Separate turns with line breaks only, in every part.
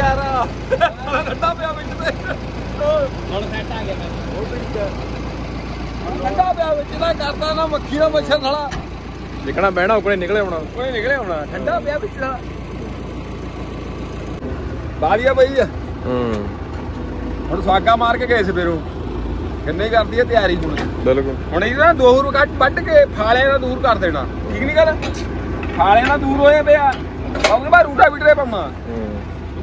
ਯਾਰ। ਮੈਂ ਠੰਡਾ ਪਿਆ ਵਿੱਚ ਤੇ।
ਹੁਣ ਸੈੱਟ ਆ
ਹੋਰ ਠੀਕ ਪਿਆ ਵਿੱਚ ਨਾ ਕਰਦਾ ਨਾ ਮੱਖੀ ਦਾ ਮੱਛਰ ਨਾਲਾ।
ਨਿਕਣਾ ਬਹਿਣਾ ਉਕਣੇ ਨਿਕਲੇ ਆਉਣਾ
ਕੋਈ ਨਿਕਲੇ ਆਉਣਾ ਠੰਡਾ ਪਿਆ ਵਿੱਚ ਦਾ ਬਾਲੀਆ ਬਈ
ਹੂੰ।
ਹੁਣ ਸਵਾਗਾ ਮਾਰ ਕੇ ਗਏ ਸੀ ਸਵੇਰੋਂ। ਕਿੰਨੇ ਕਰਦੀ ਹੈ ਤਿਆਰੀ ਹੁਣ।
ਬਿਲਕੁਲ।
ਹੁਣ ਇਹ ਨਾ ਦੋ ਰੂ ਕੱਟ ਵੱਢ ਕੇ ਫਾਲਿਆਂ ਦਾ ਦੂਰ ਕਰ ਦੇਣਾ। ਠੀਕ ਨਹੀਂ ਗੱਲ? ਫਾਲਿਆਂ ਨਾਲ ਦੂਰ ਹੋਇਆ ਪਿਆ। ਉਹਦੇ ਬਾਅਦ ਰੂਟਾ ਵੀਟਰੇ ਪੰਮਾ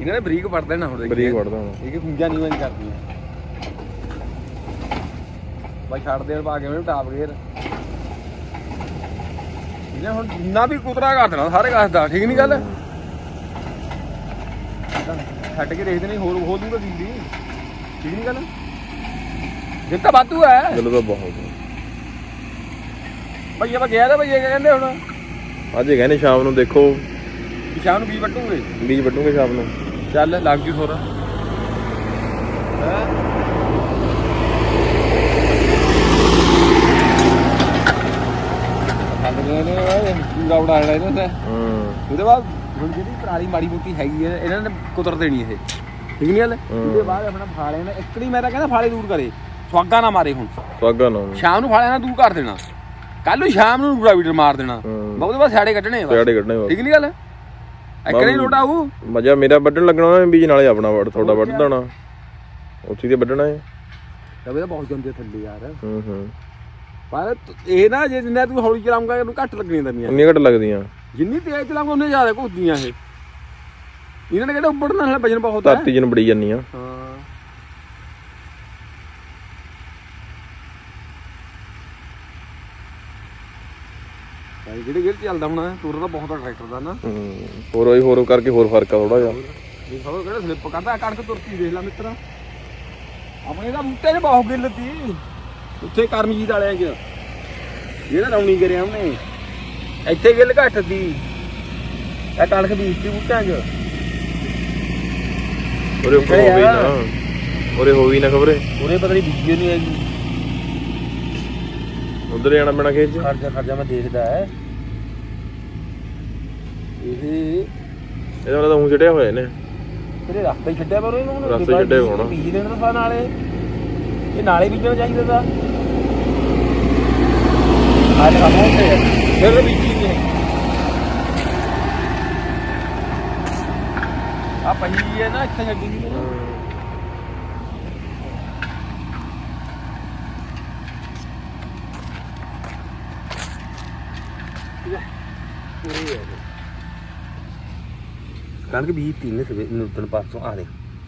ਇਹਨਾਂ ਨੇ ਬਰੀਕ ਵੜ ਦੇਣਾ ਹੁਣ ਦੇਖੀ।
ਬਰੀਕ ਵੜਦਾ ਹੁਣ
ਇਹ ਕਿ ਖੁੰਝਾ ਨਹੀਂ ਮੈਂ ਕਰਦੀ ਬਾਈ ਛੱਡ ਦੇ ਪਾ ਕੇ ਮੈਨੂੰ ਟਾਪ ਗੇਰ ਇਹਨੇ ਹੁਣ ਜਿੰਨਾ ਵੀ ਕੁਤਰਾ ਕਰ ਦੇਣਾ ਸਾਰੇ ਕਾਸ ਦਾ ਠੀਕ ਨਹੀਂ ਗੱਲ? ਛੱਡ ਕੇ ਦੇਖਦੇ ਨਹੀਂ ਹੋਰ ਖੋਲ ਦੂੰਗਾ ਦਿੱਲੀ ਠੀਕ ਨਹੀਂ ਗੱਲ? ਜੇ ਤਾਂ ਵਾਧੂ ਹੈ।
ਦਿਲ ਤਾਂ ਬਹੁਤ
ਭਈਆ ਵਾ ਗਿਆ ਤਾਂ ਭਈਆ ਕਹਿੰਦੇ ਹੁਣ।
ਅੱਜ ਕਹਿੰਦੇ ਸ਼ਾਮ ਨੂੰ ਦੇਖੋ।
ਸ਼ਾਮ ਨੂੰ ਵੀ ਵੱਟੂਗੇ
ਬੀਜ ਵੱਟੂਗੇ ਸ਼ਾਮ ਨੂੰ।
ਚੱਲ ਲੱਗ ਜੂ ਥੋੜਾ ਪੂਰਾ ਉਡਾ ਲੈਣਾ ਇਹਨਾਂ ਨੇ
ਹੂੰ।
ਉਹਦੇ ਬਾਅਦ ਹੁਣ ਜਿਹੜੀ ਪੁਰਾਣੀ ਮਾੜੀ ਮੋਟੀ ਹੈਗੀ ਹੈ ਇਹਨਾਂ ਨੇ ਕੁਤਰ ਦੇਣੀ ਇਹ। ਠੀਕ ਨਹੀਂ ਗੱਲ? ਉਹਦੇ ਬਾਅਦ ਆਪਣਾ ਫਾਲੇ ਨੇ ਇੱਕੜੀ ਮੈਂ ਤਾਂ ਕਹਿੰਦਾ ਫਾਲੇ ਦੂਰ ਕਰੇ। ਸਵਾਗਾ ਨਾ ਮਾਰੇ ਹੁਣ।
ਸਵਾਗਾ ਨਾ
ਸ਼ਾਮ ਨੂੰ ਫਾਲੇ ਦੂਰ ਕਰ ਦੇਣਾ। ਕੱਲ ਨੂੰ ਸ਼ਾਮ ਨੂੰ ਰੂੜਾ ਵੀਡਰ ਮਾਰ ਦੇਣਾ। ਮੈਂ ਉਹਦੇ ਬਾਅਦ ਸਾੜੇ ਕੱਢਣੇ ਆ
ਕੱਢਣੇ
ਠੀਕ ਨਹੀਂ ਗੱਲ? ਇੱਕੜੀ ਲੋਟਾ ਆਊ?
ਮਜ਼ਾ ਮੇਰਾ ਵੱਢਣ ਲੱਗਣਾ ਉਹਨੇ ਬੀਜ ਨਾਲੇ ਆਪਣਾ ਵੱਢ ਤੁਹਾਡਾ ਵੱਢ ਦੇਣਾ ਉੱਥੇ ਤੇ ਵੱਢਣਾ ਹੈ।
ਤਵੇ ਤਾਂ ਬਹੁਤ ਜਾਂਦੇ ਥੱਲੇ ਯਾਰ।
ਹੂੰ ਹੂੰ।
ਪਰ ਇਹ ਨਾ ਜੇ ਜਿੰਨਾ ਤੂੰ ਹੌਲੀ ਚਲਾਉਂਗਾ ਇਹਨੂੰ ਘੱਟ ਲੱਗਣੀਆਂ ਤੰਨੀਆਂ।
ਇੰਨੀਆਂ ਘੱਟ ਲੱਗਦੀਆਂ।
ਜਿੰਨੀ ਤੇਜ਼ ਚਲਾਉਂਗਾ ਉਹਨੇ ਜ਼ਿਆਦਾ ਘੁੱਦੀਆਂ ਇਹ। ਇਹਨਾਂ ਨੇ ਕਿਹੜਾ ਉੱਪੜਨਾ ਹੈ ਵਜਨ ਬਹੁਤ ਹੈ।
ਧਰਤੀ ਜਨ ਬੜੀ ਜਾਂਦੀਆਂ।
ਹਾਂ। ਭਾਈ ਜਿਹੜੇ ਗੇਰ ਚੱਲਦਾ ਹੁਣ ਟੂਰ ਦਾ ਬਹੁਤ ਆ ਟਰੈਕਟਰ ਦਾ ਨਾ।
ਹੂੰ ਹੋਰ ਹੋਈ ਹੋਰ ਕਰਕੇ ਹੋਰ ਫ਼ਰਕ ਆ ਥੋੜਾ ਜਿਹਾ।
ਇਹ ਖਬਰ ਕਿਹੜਾ ਸਲਿੱਪ ਕਰਦਾ ਕਣਕ ਤੁਰਤੀ ਦੇਖ ਲੈ ਮਿੱਤਰਾ। ਆਪਣੇ ਦਾ ਬੂਟੇ 'ਚ ਬਹੁਤ ਗਿੱਲ ਤੀ ਉੱਥੇ ਕਰਮਜੀਤ ਵਾਲਿਆਂ 'ਚ। ਜਿਹੜਾ ਰੌਣੀ ਕਰਿਆ ਉਹਨੇ। ਇੱਥੇ ਗਿੱਲ ਘੱਟ ਤੀ। ਇਹ ਕਣਕ ਬੀਜਤੀ ਬੂਟਿਆਂ 'ਚ।
ਉੱਪਰ ਹੋ ਨਾ। ਉਹਦੇ ਹੋ ਨਾ ਖਬਰੇ।
ਉਹਨੇ ਪਤਾ ਨਹੀਂ ਬੀਜੀ ਨਹੀਂ ਹੈਗੀ।
ਉਧਰ ਜਾਣਾ ਪੈਣਾ ਖੇਤ ਚ?
ਖਰਚਾ ਖਰਚਾ ਮੈਂ ਦੇਖਦਾ ਹੈ। ਇਹ
ਇਹਦਾ ਮਤਲਬ ਹੁਣ ਛੜਿਆ ਹੋਇਆ ਇਹਨੇ।
ਤੇਰੇ ਰਸਤਾ ਹੀ ਛੱਡਿਆ ਪਰ ਇਹਨੂੰ
ਰਸਤਾ ਹੀ ਛੱਡਿਆ ਹੋਣਾ।
ਬੀਜ ਦੇਣ ਦਾ ਫਾ ਨਾਲੇ। ਇਹ ਨਾਲੇ ਬੀਜਣਾ ਚਾਹੀਦਾ ਤਾਂ? ਆਹ ਲਗਾ ਮੋਟੇ ਫਿਰ ਤਾਂ ਬੀਜੀ ਨਹੀਂ ਆ ਪਹੀ ਹੈ ਨਾ ਇੱਥੇ ਛੱਡੀ ਦੀ ਹੈ ਨਾ ਪੂਰੀ ਹੈ ਕਣਕ ਬੀਜ ਤਿੰਨ ਸਵੇ ਨੂਤਨ ਪਾਸੋਂ ਆ ਦੇ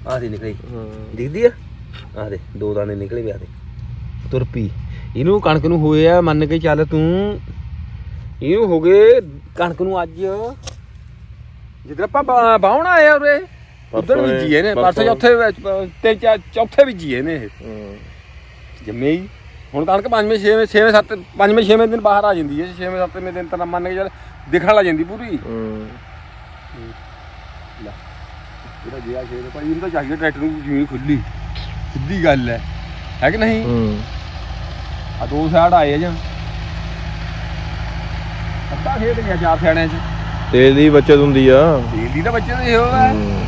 ਆ ਦੇ ਨਿਕਲੇ।
ਹਾਂ।
ਦਿਖਦੀ ਆ? ਆ ਦੇ ਦੋ ਦਾਣੇ ਨਿਕਲੇ ਵੀ ਆ ਦੇ ਤੁਰ ਪੀ ਇਹਨੂੰ ਕਣਕ ਨੂੰ ਹੋਏ ਆ ਮੰਨ ਕੇ ਚੱਲ ਤੂੰ ਇਹਨੂੰ ਹੋ ਗਏ ਕਣਕ ਨੂੰ ਅੱਜ। ਜਿੱਦਾਂ ਆਪਾਂ ਬਾਹਣ ਆਏ ਆ ਉਰੇ ਉਧਰ
ਪਰਸੋਂ
ਬੀਜੀ ਇਹਨੇ
ਪਰਸੋਂ।
ਚੌਥੇ ਤੇ ਚੌਥੇ ਬੀਜੀ ਇਹਨੇ ਇਹ।
ਹੂੰ।
ਜੰਮੇ ਹੀ। ਹੁਣ ਕਣਕ ਪੰਜਵੇਂ ਛੇਵੇਂ ਛੇਵੇਂ ਸੱਤ ਪੰਜਵੇਂ ਛੇਵੇਂ ਦਿਨ ਬਾਹਰ ਆ ਜਾਂਦੀ ਹੈ। ਛੇਵੇਂ ਸੱਤਵੇਂ ਦਿਨ ਤਾਂ ਮੰਨ ਕੇ ਚੱਲ ਦਿਖਣ ਲੱਗ ਜਾਂਦੀ ਪੂਰੀ। ਇਹਦਾ ਗਿਆ ਛੇੜ ਭਾਈ ਇਹਨੂੰ ਤਾਂ ਚਾਹੀਦਾ ਟਰੈਕਟਰ ਨੂੰ ਜਿਵੇਂ ਖੁੱਲੀ। ਸਿੱਧੀ ਗੱਲ ਹੈ ਹੈ ਕਿ ਨਹੀਂ?
ਹੂੰ।
ਆ ਦੋ ਸਾਈਡ ਆਏ ਆ ਜਾਂ? ਅੱਧਾ ਖੇਡ ਗਿਆ ਚਾਰ ਸਿਆਣਿਆਂ ਚ।
ਤੇਲ ਦੀ ਬਚਤ ਹੁੰਦੀ ਆ।
ਦਿੱਲੀ ਦਾ ਬੱਚੇ ਦੇ ਇਹੋ ਹੈ
ਹੂੰ।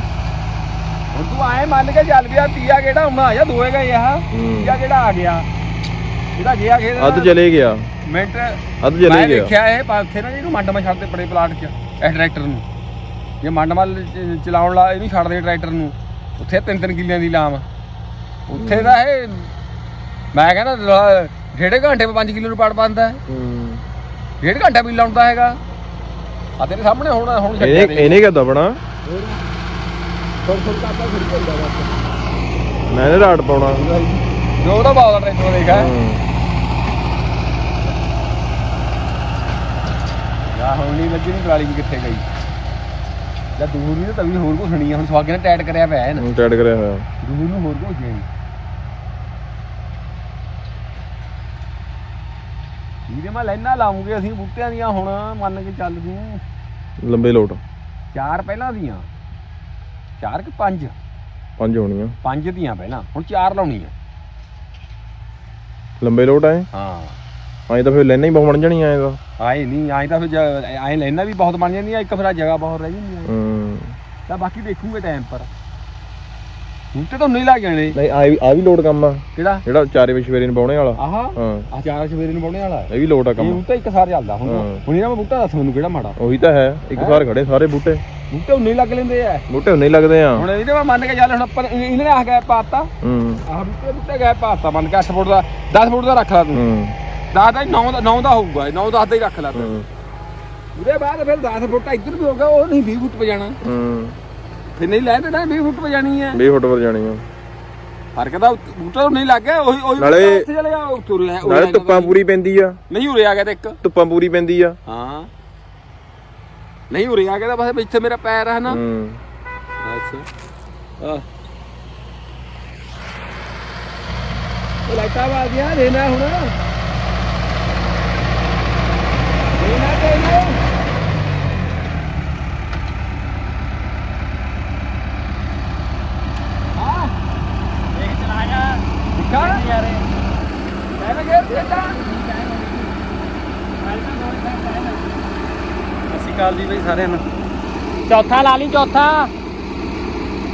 ਹੁਣ ਤੂੰ ਆਏ ਮੰਨ ਕੇ ਚੱਲ ਪਿਆ ਤੀਆ ਕਿਹੜਾ ਹੁਣ
ਹੂੰ।
ਤੀਆ ਕਿਹੜਾ ਆ ਗਿਆ? ਇਹਦਾ ਗਿਆ ਖੇਡ
ਅੱਧ ਚਲੇ ਗਿਆ।
ਮਿੰਟ।
ਅੱਧ
ਮੈਂ
ਚਲੇ ਗਿਆ।
ਦੇਖਿਆ ਇਹ ਪਾਸੇ ਨਾ ਇਹਨੂੰ ਮੰਡ ਮਾ ਛੱਡਦੇ ਬੜੇ ਪਲਾਟ 'ਚ ਇਹ ਟਰੈਕਟਰ ਨੂੰ। ਜੇ ਮੰਡ ਮਾ ਚਲਾਉਣ ਲਾ ਇਹਨੂੰ ਛੱਡਦੇ ਟਰੈਕਟਰ ਨੂੰ। ਉੱਥੇ ਤਿੰਨ ਤਿੰਨ ਕਿੱਲਿਆਂ ਦੀ ਲਾਮ। ਉੱਥੇ ਦਾ ਇਹ ਮੈਂ ਕਹਿੰਦਾ ਡੇਢ ਘੰਟੇ 'ਚ 5 ਕਿਲੋ ਨੂੰ ਪਾੜ ਪਾਉਂਦਾ। ਡੇਢ ਘੰਟਾ ਵੀ ਲਾਉਂਦਾ ਹੈਗਾ। ਆ ਤੇਰੇ ਸਾਹਮਣੇ ਹੁਣ ਹੁਣ
ਇਹਨੇ ਕਿਆ ਦਬਣਾ
ਫਿਰ ਬਸ
ਮੈਂ ਇਹਨੇ ਰਾਟ ਪਾਉਣਾ।
ਜੋ ਉਹਦਾ ਬਾਉਦਾ ਟਰੈਕਟਰ ਦੇਖਾ ਯਾ ਹੁਣ ਨਹੀਂ ਲੱਗੀ ਨਹੀਂ ਟਰਾਲੀ ਕਿੱਥੇ ਗਈ। ਜਾਂ ਦੂਰ ਨਹੀਂ ਤਾਂ ਵੀ ਹੋਰ ਕੁਛ ਨਹੀਂ ਆ ਹੁਣ ਸਵਾਗੇ ਨੇ ਟਾਈਟ ਕਰਿਆ ਪਿਆ ਹੈ ਨਾ
ਟੈਡ ਕਰਿਆ ਹੋਇਆ।
ਦੂਰ ਨੂੰ ਹੋਰ ਕੁਛ ਨਹੀਂ। ਇਹਦੇ ਮੈਂ ਲੈਣਾ ਲਾਉਂਗੇ ਅਸੀਂ ਬੂਟਿਆਂ ਦੀਆਂ ਹੁਣ ਮੰਨ ਕੇ ਚੱਲ ਤੂੰ
ਲੰਬੇ ਲੋਟ।
ਚਾਰ ਪਹਿਲਾਂ ਦੀਆਂ। ਚਾਰ ਕਿ ਪੰਜ?
ਪੰਜ ਹੋਣੀਆਂ।
ਪੰਜ ਦੀਆਂ ਪਹਿਲਾਂ ਹੁਣ ਚਾਰ ਲਾਉਣੀਆਂ
ਲੰਬੇ ਲੋਟ ਆਏ
ਹਾਂ।
ਐਂ ਤਾਂ ਫਿਰ ਲੈਣਾ ਹੀ ਬਹੁਤ ਬਣ ਜਾਣੀ ਐਂ ਤਾਂ।
ਆਏ ਨਹੀਂ ਆਏ ਤਾਂ ਫਿਰ ਆਏ ਲੈਣਾ ਵੀ ਬਹੁਤ ਬਣ ਜਾਂਦੀਆਂ ਇੱਕ ਫਿਰ ਆਹ ਜਗ੍ਹਾ ਬਹੁਤ ਰਹਿ ਜਾਂਦੀ ਹੈ
ਹੂੰ।
ਤਾਂ ਬਾਕੀ ਦੇਖੂਗੇ ਟਾਈਮ ਪਰ। ਬੂਟੇ ਤਾਂ ਨਹੀਂ ਲੱਗ ਜਾਣੇ।
ਨਹੀਂ ਆ ਵੀ ਆ ਵੀ ਲੋਟ ਕੰਮ ਆ।
ਕਿਹੜਾ?
ਜਿਹੜਾ ਚਾਰੇ ਵਿੱਚ ਸਵੇਰੇ ਨੂੰ ਪਾਉਣੇ ਵਾਲਾ।
ਆਹ?
ਹਾਂ।
ਆ ਚਾਰ ਸਵੇਰੇ ਨੂੰ ਪਾਉਣੇ ਵਾਲਾ ਹੈ।
ਇਹ ਵੀ ਲੋਟ ਆ
ਇਹ
ਕੰਮ
ਬੂਟਾ ਇੱਕ ਸਾਰ ਚੱਲਦਾ ਹੁਣ।
ਹਾਂ।
ਹੁਣ ਇਹਨਾਂ ਮੈਂ ਬੂਟਾ ਦੱਸ ਮੈਨੂੰ ਕਿਹੜਾ ਮਾੜਾ।
ਉਹੀ ਤਾਂ ਹੈ। ਇੱਕ ਸਾਰ ਖੜੇ ਸਾਰੇ ਬੂਟੇ।
ਬੂਟੇ ਉਨੇ ਹੀ ਲੱਗ ਲੈਂਦੇ ਆ।
ਬੂਟੇ ਉਨੇ ਹੀ ਲੱਗਦੇ ਆ।
ਹੁਣ ਇਹਦੇ ਮੈਂ ਮੰਨ ਕੇ ਚੱਲ ਹੁਣ ਆਪਾਂ ਇਹਨੇ ਨੇ ਆਹ ਗੈਪ ਪਾਤਾ
ਹੂੰ।
ਆਹ ਬੂਟੇ ਬੂਟੇ ਗੈਪ ਪਾਤਾ ਮੰਨ ਕੇ 8 ਫੁੱਟ ਦਾ 10 ਫੁੱਟ ਦਾ ਰੱਖ ਲਾ ਤੂੰ।
ਹੂੰ।
10 ਦਾ 9 ਦਾ 9 ਦਾ ਹੋਊਗਾ 9 10 ਦਾ ਹੀ ਰੱਖ ਲਾ ਤੂੰ।
ਹੂੰ।
ਉਹਦੇ ਬਾਅਦ ਫਿਰ 10 ਫੁੱਟ ਇੱਧਰ ਵੀ ਹੋਗਾ ਉਹ ਨਹੀਂ 20 ਫੁੱਟ ਪੈ ਜਾਣਾ।
ਹੂੰ।
ਫਿਰ ਨਹੀਂ ਲੈ ਦੇਣਾ 20 ਫੁੱਟ ਪੈ ਜਾਣੀ ਹੈ।
20 ਫੁੱਟ ਪਰ ਜਾਣੀ ਆ।
ਫ਼ਰਕ ਤਾਂ ਬੂਟਾ ਨੂੰ ਨਹੀਂ ਲੱਗ ਗਿਆ ਉਹੀ ਉਹੀ
ਨਾਲੇ-
ਉੱਥੇ ਚਲੇ ਗਿਆ ਉੱਥੇ ਆ- ਉਰੇ
ਨਾਲੇ
ਆ
ਧੁੱਪਾਂ ਪੂਰੀ ਪੈਂਦੀ ਆ।
ਨਹੀਂ ਉਰੇ ਆ ਗਿਆ ਤੇ ਇੱਕ।
ਧੁੱਪਾਂ ਪੂਰੀ ਪੈਂਦੀ ਆ।
ਹਾਂ। ਨਹੀਂ ਉਰੇ ਆ ਗਿਆ ਤਾਂ ਬਸ ਇੱਥੇ ਮੇਰਾ ਪੈਰ ਹੈ ਨਾ।
ਹੂੰ।
ਅੱਛਾ ਆ। ਲਾਈਟਾਂ ਵਾ ਗਿਆ ਦੇਣਾ ਹੁਣ। ਦੇਣਾ ਦੇਣਾ ਹਾਂ
ਦੇਖ ਚਲਾ ਜਾ
ਦਿਖਾ
ਯਾਰੇ
ਮੈਂ ਗਿਆ ਤੇਰਾ
ਅਸੀਂ ਕਾਲ ਜੀ ਬਈ ਸਾਰਿਆਂ ਨੂੰ ਚੌਥਾ ਲਾ ਲਈ ਚੌਥਾ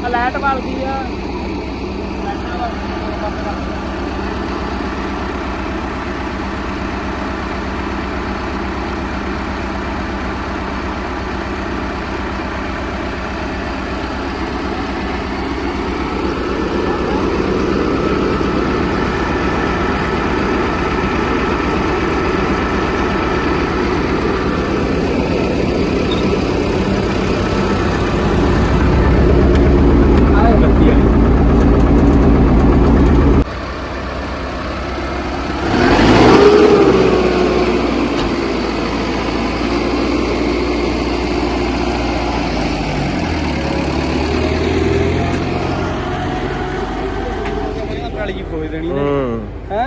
ਆ ਲਾਈਟ ਬਲ ਗਈ ਆ ਲਾਈਟਾਂ ਬਲ ਗਈਆਂ। ਪਰਾਲੀ ਜੀ ਖੋਜ ਦੇਣੀ ਨੇ
ਹੂੰ
ਹੈ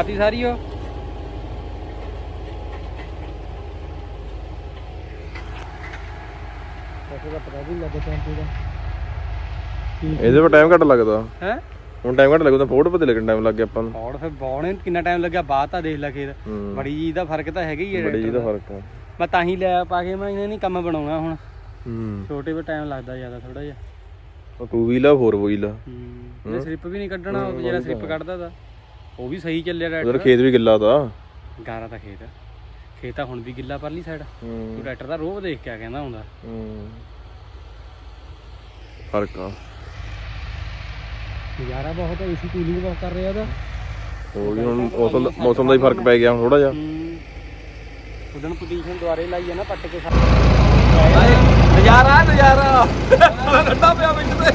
ਹੋਰ
ਠੰਡਾਤੀ ਸਾਰੀ ਉਹ। ਦਾ ਪਤਾ ਵੀ ਲੱਗ ਟੈਂਪੂ ਦਾ।
ਇਹਦੇ ਪਰ ਟਾਈਮ ਘੱਟ ਲੱਗਦਾ।
ਹੈ?
ਹੁਣ ਟਾਈਮ ਘੱਟ ਲੱਗਦਾ ਫੋਟੋ ਪਤੇ ਲੱਗਣ ਟਾਈਮ ਲੱਗ ਗਿਆ ਆਪਾਂ ਨੂੰ।
ਔਰ ਫਿਰ ਬੌਣੇ ਕਿੰਨਾ ਟਾਈਮ ਲੱਗਿਆ ਬਾਅਦ ਤਾਂ ਦੇਖ ਲੈ ਖੇਤ
ਹੂੰ।
ਬੜੀ ਜੀ ਦਾ ਫ਼ਰਕ ਤਾਂ ਹੈਗਾ ਹੀ ਹੈ।
ਬੜੀ ਜੀ ਦਾ। ਫ਼ਰਕ ਆ।
ਮੈਂ ਤਾਂ ਹੀ ਲਿਆ ਪਾ ਕੇ ਮੈਂ ਇਹਨੇ ਨਹੀਂ ਕੰਮ ਬਣਾਉਣਾ ਹੁਣ।
ਹੂੰ।
ਛੋਟੇ ਪਰ ਟਾਈਮ ਲੱਗਦਾ ਜ਼ਿਆਦਾ ਥੋੜਾ ਜਿਹਾ।
ਉਹ ਟੂ ਵੀਲ ਆ ਫੋਰ ਵੀਲ ਆ
ਹੂੰ। ਇਹ ਸਲਿੱਪ ਵੀ ਨਹੀਂ ਕੱਢਣਾ ਉਹ ਜਿਹੜਾ ਸਲਿੱਪ ਕੱਢਦਾ ਤਾ। ਉਹ ਵੀ ਸਹੀ ਚੱਲਿਆ
ਉਧਰ
ਟਰੈਕਟਰ
ਖੇਤ ਵੀ ਗਿੱਲਾ ਤਾ।
ਗਾਰਾ ਤਾਂ ਖੇਤ ਆ। ਖੇਤ ਤਾਂ ਹੁਣ ਵੀ ਗਿੱਲਾ ਪਰਲੀ ਸਾਈਡ
ਹੂੰ।
ਤੂੰ ਟਰੈਕਟਰ ਦਾ ਰੋਹ ਦੇਖ ਕੇ ਆ ਕਹਿੰਦਾ ਹੁੰਦਾ।
ਹੂੰ। ਫ਼ਰਕ ਆ।
ਨਜ਼ਾਰਾ ਬਹੁਤ ਹੈ ਏਸੀ ਕੂਲਿੰਗ ਬਹੁਤ ਕਰ ਰਿਹਾ ਉਹਦਾ।
ਹੋ ਗਈ ਹੁਣ ਮੌਸਮ ਦਾ ਮੌਸਮ ਦਾ ਹੀ ਫ਼ਰਕ ਪੈ ਗਿਆ ਹੁਣ ਥੋੜਾ ਜਿਹਾ।
ਉਦਣ ਪੋਜੀਸ਼ਨ ਦੁਆਰੇ ਲਾਈ ਆ ਨਾ ਪੱਟ ਕੇ
ਨਜ਼ਾਰਾ ਨਜ਼ਾਰਾ। ਠੰਡਾ ਪਿਆ ਵਿੱਚ ਤੇ।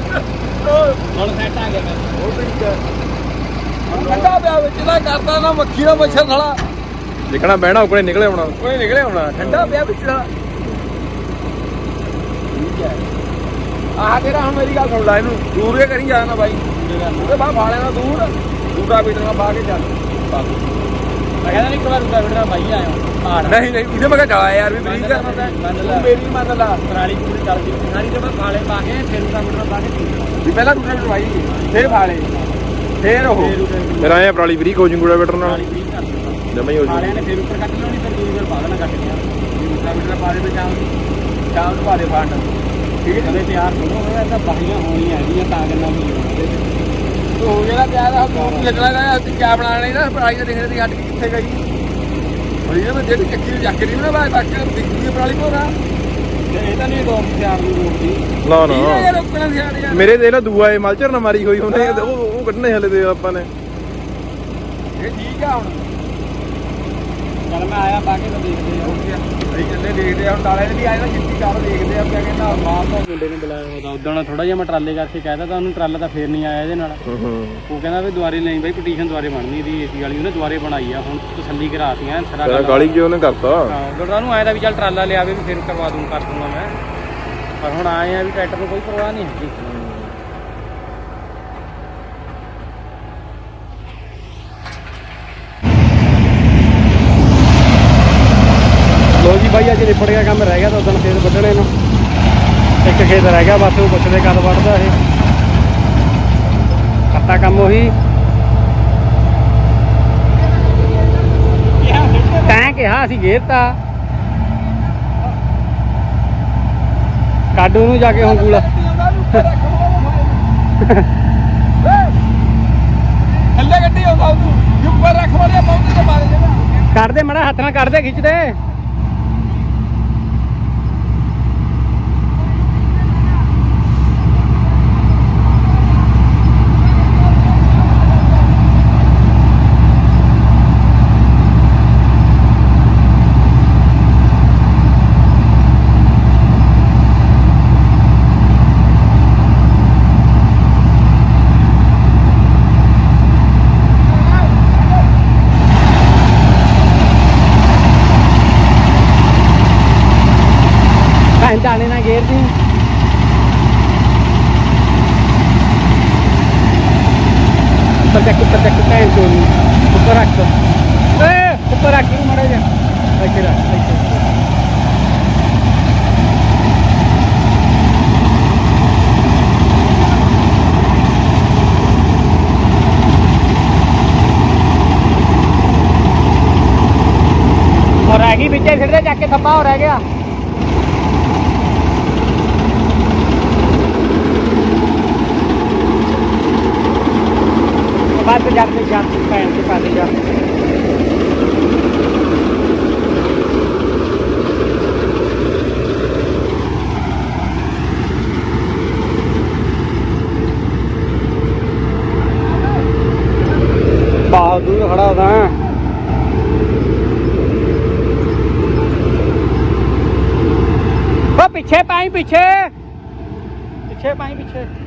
ਹੁਣ ਸੈੱਟ ਆ ਗਿਆ ਮੈਂ
ਉਹ ਠੀਕ ਹੈ ਠੰਡਾ ਪਿਆ ਵਿੱਚ ਦਾ ਕਰਦਾ ਨਾ ਮੱਖੀ ਦਾ ਮੱਛਰ ਸਾਲਾ।
ਜਿਕਣਾ ਬਹਿਣਾ ਉਕਣੇ ਨਿਕਲੇ ਆਉਣਾ
ਕੋਈ ਨਿਕਲੇ ਹੋਣਾ ਠੰਡਾ ਪਿਆ ਵਿੱਚ ਦਾ ਆਹ ਤੇਰਾ ਹੁਣ ਮੇਰੀ ਗੱਲ ਸੁਣ ਲੈ ਇਹਨੂੰ ਦੂਰ ਕੇ ਕਰੀ ਜਾਣਾ ਬਾਈ। ਉਹਦੇ ਬਾਹਰ ਫਾਲੇ ਨਾਲ ਦੂਰ ਦੂਰਾ ਪੀਟਰ ਨਾਲ ਬਾਹ ਕੇ ਚੱਲ।
ਮੈਂ ਕਹਿੰਦਾ ਨਹੀਂ ਇੱਕ ਵਾਰ ਰੁਕਾ ਬਿੜਨਾ ਬਾਈ ਆਇਆ। ਪਹਾੜ
ਨਹੀਂ ਨਹੀਂ ਇਹਦੇ ਮੈਂ ਕਿਹਾ ਜਾ ਯਾਰ ਵੀ ਬਰੀਕ ਤਾਂ। ਤੂੰ ਮੇਰੀ ਮੰਨ ਲਾ।
ਪਰਾਲੀ ਪੂਰੀ ਚੱਲਦੀ ਸਾਰੀ ਜਗ੍ਹਾ ਫਾਲੇ ਪਾ ਕੇ ਫਿਰ ਰੁਕਾ ਬਿੜਨਾ ਪਾ ਕੇ
ਵੀ ਪਹਿਲਾਂ ਦੂਰਾ ਪਟਵਾਈ ਫੇਰ ਫਾਲੇ। ਫੇਰ ਉਹ।
ਫਿਰ ਆਏ ਪਰਾਲੀ ਹੋ ਜੂਗਾ ਬੈਟਰ ਨਾਲ। ਜਮਾ ਹੀ ਹੋ ਜੂ।
ਫਾਲਿਆਂ ਨੇ ਫਿਰ ਉੱਪਰ ਕੱਟ ਲਿਆਉਣੀ ਫਿਰ ਫਿਰ ਬਾਹਰ ਨਾ ਕੱਟ ਲਿਆ।
ਦੂਰਾ ਪੀਟਰ ਪਾ ਦੇ ਨੂੰ। ਸ਼ਾਮ ਨੂੰ ਪਾ ਦੇ ਫਾਂਡ
ਠੀਕ ਹੈ ਤਿਆਰ ਨਹੀਂ ਹੋਇਆ ਤਾਂ ਬਾਹੀਆਂ ਹੋਣੀਆਂ ਹੈਗੀਆਂ ਤਾਂ ਕਰਨਾ ਵੀ
ਹੋ ਗਿਆ ਲੱਗਣਾ ਕਿਆ ਬਣਾਣਾ ਪਰਾਲੀ ਦੇ ਦੇਖਦੇ ਹੱਟ ਕਿੱਥੇ ਗਈ। ਜਿਹੜੀ ਚੱਕੀ ਨੂੰ ਚੱਕ ਰਹੀ ਨਾ ਬਾਅਦ ਤੱਕ ਦਿਖਦੀ ਪਰਾਲੀ ਕੋਰਾ
ਇਹ ਤਾਂ ਨਹੀਂ ਦੋ ਤਿਆਰ ਨੂੰ
ਨਾ।
ਇਹ
ਨਾ
ਯਾਰ ਰੁਕਣਾ ਸੀ ਯਾਰ।
ਮੇਰੇ ਦੇ ਨਾ ਦੂਆ ਇਹ ਮਲਚਰ ਨਾ ਮਾਰੀ ਹੋਈ ਉਹਨੇ ਉਹ ਉਹ ਕੱਢਣੇ ਹਲੇ ਦੇ ਆਪਾਂ ਨੇ।
ਇਹ ਠੀਕ ਆ ਹੁਣ।
ਚੱਲ ਮੈਂ ਆਇਆ ਪਾ ਕੇ ਤਾਂ ਦੇਖਦੇ ਆ।
ਹੋ ਗਿਆ ਅਸੀਂ ਚੱਲੇ ਦੇਖਦੇ ਆ ਹੁਣ ਨੇ ਵੀ ਆਏ ਨਾ ਛਿੱਤੀ ਕਰ ਦੇਖਦੇ ਆ ਕਿਆ ਕਹਿੰਦਾ
ਬਾਹਰ ਤੋਂ ਮੁੰਡੇ ਨੇ ਬੁਲਾਇਆ ਉਹਦਾ। ਉਦੋਂ ਥੋੜਾ ਜਿਹਾ ਮੈਂ ਟਰਾਲੇ ਕਰਕੇ ਕਹਿਤਾ ਤਾਂ ਉਹਨੂੰ ਟਰਾਲਾ ਤਾਂ ਫੇਰ ਨਹੀਂ ਆਇਆ ਇਹਦੇ ਨਾਲ। ਉਹ ਕਹਿੰਦਾ ਵੀ ਦੁਆਰੇ ਨਹੀਂ ਬਾਈ ਪਟੀਸ਼ਨ ਦੁਆਰੇ ਬਣਨੀ ਦੀ ਏਸੀ ਵਾਲੀ ਉਹਨੇ ਦੁਆਰੇ ਬਣਾਈ ਆ ਹੁਣ ਤਸੱਲੀ ਕਰਾਤੀਆਂ ਸਰਾ
ਗਾਲੀ ਜੀ ਉਹਨੇ ਕਰਤਾ?
ਹਾਂ ਗੜਦਾ ਨੂੰ ਆਇਆ ਦਾ ਵੀ ਚੱਲ ਟਰਾਲਾ ਲਿਆਵੇ ਵੀ ਫੇਰ ਕਰਵਾ ਦੂੰ ਕਰ ਦੂੰਗਾ ਮੈਂ। ਪਰ ਹੁਣ ਆਏ ਆ ਵੀ ਟਰੈਕਟਰ ਨੂੰ ਕੋਈ ਪਰਵਾਹ ਨਹੀਂ ਹੈਗੀ। ਅੱਜ ਨਿਪਟ ਗਿਆ ਕੰਮ ਰਹਿ ਗਿਆ ਤਾਂ ਉਦੋਂ ਖੇਤ ਵੱਢਣੇ ਨੂੰ। ਇੱਕ ਖੇਤ ਰਹਿ ਗਿਆ ਬਸ ਉਹ ਪੁੱਛਦੇ ਕਦ ਵੱਢਦਾ ਇਹ। ਕਰਤਾ ਕੰਮ ਉਹੀ। ਤੈਂ ਕਿਹਾ ਅਸੀਂ ਘੇਰਤਾ ਕਾਡੂ ਨੂੰ ਜਾ ਕੇ ਹੁਣ ਕੂਲਾ।
ਥੱਲੇ ਗੱਡੀ ਆਉਂਦਾ ਤੂੰ ਉੱਪਰ ਰੱਖ ਮਾਰਿਆ ਮੌਕੇ ਤੇ ਮਾਰੇ ਜਣਾ।
ਕੱਢ ਦੇ ਮੜਾ ਹੱਥ ਨਾਲ ਕੱਢ ਦੇ ਖਿੱਚ ਦੇ ਭੈਣ ਦਾਣੇ ਨਾਲ ਗੇਰ ਦੀ ਉੱਪਰ ਚੱਕ ਉੱਪਰ ਚੱਕ ਭੈਣ ਚੋਰੀ ਉੱਪਰ ਰੱਖ ਏ ਉੱਪਰ ਰੱਖ ਨੂੰ ਮੜਾ ਜਾ ਇੱਥੇ ਰੱਖ ਇੱਥੇ ਔਰ ਰਹਿ ਗਈ ਵਿੱਚੇ ਸਿੱਧੇ ਚੱਕ ਕੇ ਥੱਪਾ ਤੇ ਪਾ ਦੇ ਜਾ ਬਹੁਤ ਦੂਰ ਖੜਾ ਹੋਦਾ ਉਹ ਪਿੱਛੇ ਪਾਈ ਪਿੱਛੇ। ਪਿੱਛੇ ਪਾਈ ਪਿੱਛੇ।